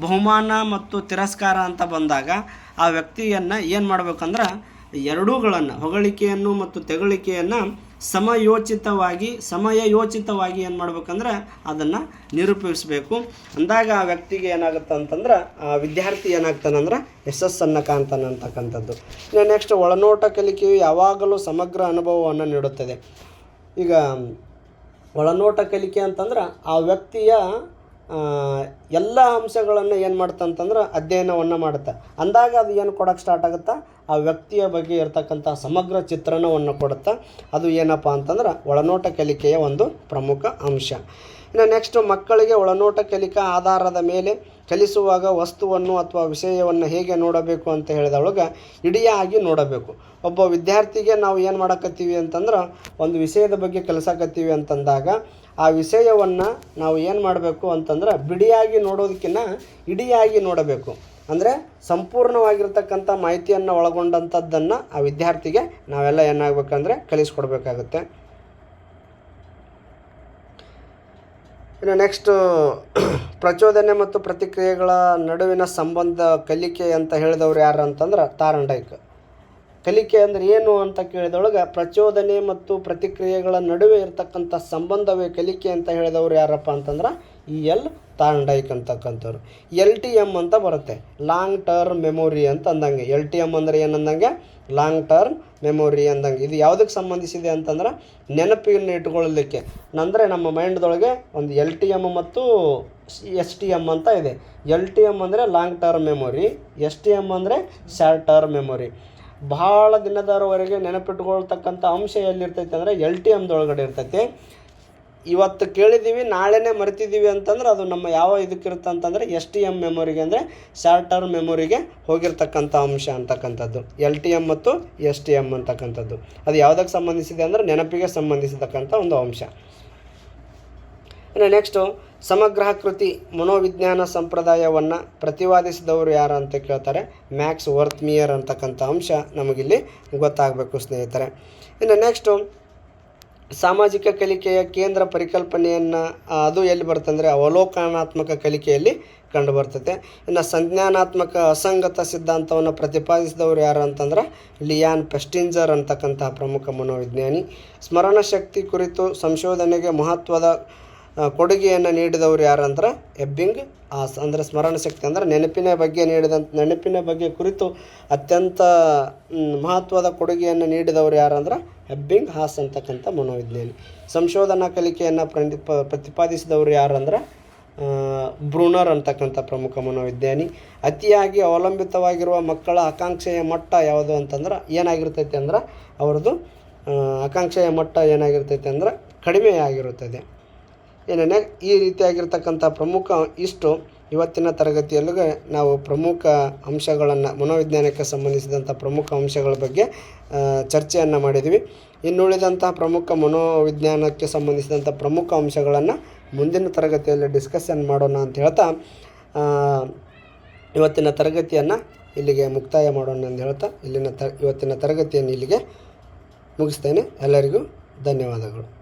ಬಹುಮಾನ ಮತ್ತು ತಿರಸ್ಕಾರ ಅಂತ ಬಂದಾಗ ಆ ವ್ಯಕ್ತಿಯನ್ನು ಏನು ಮಾಡ್ಬೇಕಂದ್ರೆ, ಎರಡೂಗಳನ್ನು, ಹೊಗಳಿಕೆಯನ್ನು ಮತ್ತು ತೆಗಳಿಕೆಯನ್ನು ಸಮಯೋಚಿತವಾಗಿ, ಸಮಯಯೋಚಿತವಾಗಿ ಏನು ಮಾಡ್ಬೇಕಂದ್ರೆ ಅದನ್ನು ನಿರೂಪಿಸಬೇಕು. ಅಂದಾಗ ಆ ವ್ಯಕ್ತಿಗೆ ಏನಾಗುತ್ತೆ ಅಂತಂದ್ರೆ, ಆ ವಿದ್ಯಾರ್ಥಿ ಏನಾಗ್ತಾನಂದ್ರೆ ಯಶಸ್ಸನ್ನು ಕಾಣ್ತಾನೆ ಅಂತಕ್ಕಂಥದ್ದು. ಇನ್ನು ನೆಕ್ಸ್ಟ್ ಒಳನೋಟ ಕಲಿಕೆಯು ಯಾವಾಗಲೂ ಸಮಗ್ರ ಅನುಭವವನ್ನು ನೀಡುತ್ತದೆ. ಈಗ ಒಳನೋಟ ಕಲಿಕೆ ಅಂತಂದ್ರೆ ಆ ವ್ಯಕ್ತಿಯ ಎಲ್ಲ ಅಂಶಗಳನ್ನು ಏನು ಮಾಡ್ತಂತಂದ್ರೆ ಅಧ್ಯಯನವನ್ನು ಮಾಡುತ್ತೆ. ಅಂದಾಗ ಅದು ಏನು ಕೊಡೋಕ್ಕೆ ಸ್ಟಾರ್ಟ್ ಆಗುತ್ತಾ? ಆ ವ್ಯಕ್ತಿಯ ಬಗ್ಗೆ ಇರತಕ್ಕಂಥ ಸಮಗ್ರ ಚಿತ್ರಣವನ್ನು ಕೊಡುತ್ತೆ. ಅದು ಏನಪ್ಪ ಅಂತಂದ್ರೆ ಒಳನೋಟ ಕಲಿಕೆಯ ಒಂದು ಪ್ರಮುಖ ಅಂಶ. ಇನ್ನು ನೆಕ್ಸ್ಟ್ ಮಕ್ಕಳಿಗೆ ಒಳನೋಟ ಕಲಿಕಾ ಆಧಾರದ ಮೇಲೆ ಕಲಿಸುವಾಗ ವಸ್ತುವನ್ನು ಅಥವಾ ವಿಷಯವನ್ನು ಹೇಗೆ ನೋಡಬೇಕು ಅಂತ ಹೇಳಿದೊಳಗೆ ಇಡಿಯಾಗಿ ನೋಡಬೇಕು. ಒಬ್ಬ ವಿದ್ಯಾರ್ಥಿಗೆ ನಾವು ಏನು ಮಾಡಕತ್ತೀವಿ ಅಂತಂದ್ರೆ ಒಂದು ವಿಷಯದ ಬಗ್ಗೆ ಕಲಿಸಕತ್ತೀವಿ ಅಂತಂದಾಗ ಆ ವಿಷಯವನ್ನು ನಾವು ಏನು ಮಾಡಬೇಕು ಅಂತಂದ್ರೆ ಬಿಡಿಯಾಗಿ ನೋಡೋದಕ್ಕಿಂತ ಇಡಿಯಾಗಿ ನೋಡಬೇಕು. ಅಂದರೆ ಸಂಪೂರ್ಣವಾಗಿರ್ತಕ್ಕಂಥ ಮಾಹಿತಿಯನ್ನು ಒಳಗೊಂಡಂಥದ್ದನ್ನು ಆ ವಿದ್ಯಾರ್ಥಿಗೆ ನಾವೆಲ್ಲ ಏನಾಗಬೇಕಂದ್ರೆ ಕಲಿಸ್ಕೊಡ್ಬೇಕಾಗುತ್ತೆ. ಇನ್ನು ನೆಕ್ಸ್ಟು ಪ್ರಚೋದನೆ ಮತ್ತು ಪ್ರತಿಕ್ರಿಯೆಗಳ ನಡುವಿನ ಸಂಬಂಧ ಕಲಿಕೆ ಅಂತ ಹೇಳಿದವರು ಯಾರು ಅಂತಂದ್ರೆ ತಾರಂಡೈಕ್. ಕಲಿಕೆ ಅಂದರೆ ಏನು ಅಂತ ಕೇಳಿದೊಳಗೆ ಪ್ರಚೋದನೆ ಮತ್ತು ಪ್ರತಿಕ್ರಿಯೆಗಳ ನಡುವೆ ಇರತಕ್ಕಂಥ ಸಂಬಂಧವೇ ಕಲಿಕೆ ಅಂತ ಹೇಳಿದವರು ಯಾರಪ್ಪ ಅಂತಂದ್ರೆ ಈ ಎಲ್ ತಾಂಡೈಕ್ ಅಂತಕ್ಕಂಥವ್ರು. ಎಲ್ ಟಿ ಎಂ ಅಂತ ಬರುತ್ತೆ. ಲಾಂಗ್ ಟರ್ಮ್ ಮೆಮೊರಿ ಅಂತ ಅಂದಂಗೆ. ಎಲ್ ಟಿ ಎಂ ಅಂದರೆ ಏನಂದಂಗೆ? ಲಾಂಗ್ ಟರ್ಮ್ ಮೆಮೊರಿ ಅಂದಂಗೆ. ಇದು ಯಾವುದಕ್ಕೆ ಸಂಬಂಧಿಸಿದೆ ಅಂತಂದ್ರೆ ನೆನಪಿನ ಇಟ್ಕೊಳ್ಳಲಿಕ್ಕೆ. ಅಂದರೆ ನಮ್ಮ ಮೈಂಡ್ದೊಳಗೆ ಒಂದು ಎಲ್ ಟಿ ಎಂ ಮತ್ತು ಎಸ್ ಟಿ ಎಂ ಅಂತ ಇದೆ. ಎಲ್ ಟಿ ಎಂ ಅಂದರೆ long term memory, S T M ಅಂದರೆ ಶಾರ್ಟ್ ಟರ್ಮ್ ಮೆಮೊರಿ. ಭಾಳ ದಿನದವರೆಗೆ ನೆನಪಿಟ್ಕೊಳ್ತಕ್ಕಂಥ ಅಂಶ ಎಲ್ಲಿರ್ತೈತೆ ಅಂದರೆ ಎಲ್ ಟಿ ಎಮ್ದೊಳಗಡೆ ಇರ್ತೈತೆ. ಇವತ್ತು ಕೇಳಿದ್ದೀವಿ ನಾಳೆನೇ ಮರೆತಿದ್ದೀವಿ ಅಂತಂದ್ರೆ ಅದು ನಮ್ಮ ಯಾವ ಇದಕ್ಕಿರುತ್ತೆ ಅಂತಂದರೆ ಎಸ್ ಟಿ ಎಂ ಮೆಮೊರಿಗೆ ಅಂದರೆ ಶಾರ್ಟ್ ಟರ್ಮ್ ಮೆಮೊರಿಗೆ ಹೋಗಿರ್ತಕ್ಕಂಥ ಅಂಶ ಅಂತಕ್ಕಂಥದ್ದು. ಎಲ್ ಟಿ ಎಂ ಮತ್ತು ಎಸ್ ಟಿ ಎಂ ಅಂತಕ್ಕಂಥದ್ದು. ಅದು ಯಾವುದಕ್ಕೆ ಸಂಬಂಧಿಸಿದೆ ಅಂದರೆ ನೆನಪಿಗೆ ಸಂಬಂಧಿಸಿದಕ್ಕಂಥ ಒಂದು ಅಂಶ. ಇನ್ನು ನೆಕ್ಸ್ಟು ಸಮಗ್ರ ಕೃತಿ ಮನೋವಿಜ್ಞಾನ ಸಂಪ್ರದಾಯವನ್ನು ಪ್ರತಿವಾದಿಸಿದವರು ಯಾರು ಅಂತ ಕೇಳ್ತಾರೆ? ಮ್ಯಾಕ್ಸ್ ವರ್ತ್ಮಿಯರ್ ಅಂತಕ್ಕಂಥ ಅಂಶ ನಮಗಿಲ್ಲಿ ಗೊತ್ತಾಗಬೇಕು ಸ್ನೇಹಿತರೆ. ಇನ್ನು ನೆಕ್ಸ್ಟು ಸಾಮಾಜಿಕ ಕಲಿಕೆಯ ಕೇಂದ್ರ ಪರಿಕಲ್ಪನೆಯನ್ನು ಅದು ಎಲ್ಲಿ ಬರ್ತಂದರೆ ಅವಲೋಕನಾತ್ಮಕ ಕಲಿಕೆಯಲ್ಲಿ ಕಂಡು ಬರ್ತದೆ. ಇನ್ನು ಸಂಜ್ಞಾನಾತ್ಮಕ ಅಸಂಗತ ಸಿದ್ಧಾಂತವನ್ನು ಪ್ರತಿಪಾದಿಸಿದವರು ಯಾರು ಅಂತಂದ್ರೆ ಲಿಯಾನ್ ಪೆಸ್ಟಿಂಜರ್ ಅಂತಕ್ಕಂತಹ ಪ್ರಮುಖ ಮನೋವಿಜ್ಞಾನಿ. ಸ್ಮರಣಶಕ್ತಿ ಕುರಿತು ಸಂಶೋಧನೆಗೆ ಮಹತ್ವದ ಕೊಡುಗೆಯನ್ನು ನೀಡಿದವರು ಯಾರಂದ್ರೆ ಎಬ್ಬಿಂಗ್ ಆಸ್ ಅಂದರೆ ಸ್ಮರಣ ಶಕ್ತಿ ಅಂದರೆ ನೆನಪಿನ ಬಗ್ಗೆ ನೀಡಿದಂಥ ನೆನಪಿನ ಬಗ್ಗೆ ಕುರಿತು ಅತ್ಯಂತ ಮಹತ್ವದ ಕೊಡುಗೆಯನ್ನು ನೀಡಿದವರು ಯಾರಂದ್ರೆ ಎಬ್ಬಿಂಗ್ ಹಾಸ್ ಅಂತಕ್ಕಂಥ ಮನೋವಿಜ್ಞಾನಿ. ಸಂಶೋಧನಾ ಕಲಿಕೆಯನ್ನು ಪ್ರತಿಪ ಪ್ರತಿಪಾದಿಸಿದವರು ಯಾರಂದ್ರೆ ಬ್ರೂನರ್ ಅಂತಕ್ಕಂಥ ಪ್ರಮುಖ ಮನೋವಿಜ್ಞಾನಿ. ಅತಿಯಾಗಿ ಅವಲಂಬಿತವಾಗಿರುವ ಮಕ್ಕಳ ಆಕಾಂಕ್ಷೆಯ ಮಟ್ಟ ಯಾವುದು ಅಂತಂದ್ರೆ ಏನಾಗಿರ್ತೈತೆ ಅಂದ್ರೆ, ಅವ್ರದ್ದು ಆಕಾಂಕ್ಷೆಯ ಮಟ್ಟ ಏನಾಗಿರ್ತೈತೆ ಅಂದ್ರೆ ಕಡಿಮೆ ಏನೇನೆ ಈ ರೀತಿಯಾಗಿರ್ತಕ್ಕಂಥ ಪ್ರಮುಖ ಇಷ್ಟು ಇವತ್ತಿನ ತರಗತಿಯಲ್ಲೂ ನಾವು ಪ್ರಮುಖ ಅಂಶಗಳನ್ನು ಮನೋವಿಜ್ಞಾನಕ್ಕೆ ಸಂಬಂಧಿಸಿದಂಥ ಪ್ರಮುಖ ಅಂಶಗಳ ಬಗ್ಗೆ ಚರ್ಚೆಯನ್ನು ಮಾಡಿದ್ವಿ ಇನ್ನುಳಿದಂತಹ ಪ್ರಮುಖ ಮನೋವಿಜ್ಞಾನಕ್ಕೆ ಸಂಬಂಧಿಸಿದಂಥ ಪ್ರಮುಖ ಅಂಶಗಳನ್ನು ಮುಂದಿನ ತರಗತಿಯಲ್ಲಿ ಡಿಸ್ಕಷನ್ ಮಾಡೋಣ ಅಂತ ಹೇಳ್ತಾ ಇವತ್ತಿನ ತರಗತಿಯನ್ನು ಇಲ್ಲಿಗೆ ಮುಕ್ತಾಯ ಮಾಡೋಣ ಅಂತ ಹೇಳ್ತಾ, ಇಲ್ಲಿನ ತ, ಇವತ್ತಿನ ತರಗತಿಯನ್ನು ಇಲ್ಲಿಗೆ ಮುಗಿಸ್ತೇನೆ. ಎಲ್ಲರಿಗೂ ಧನ್ಯವಾದಗಳು.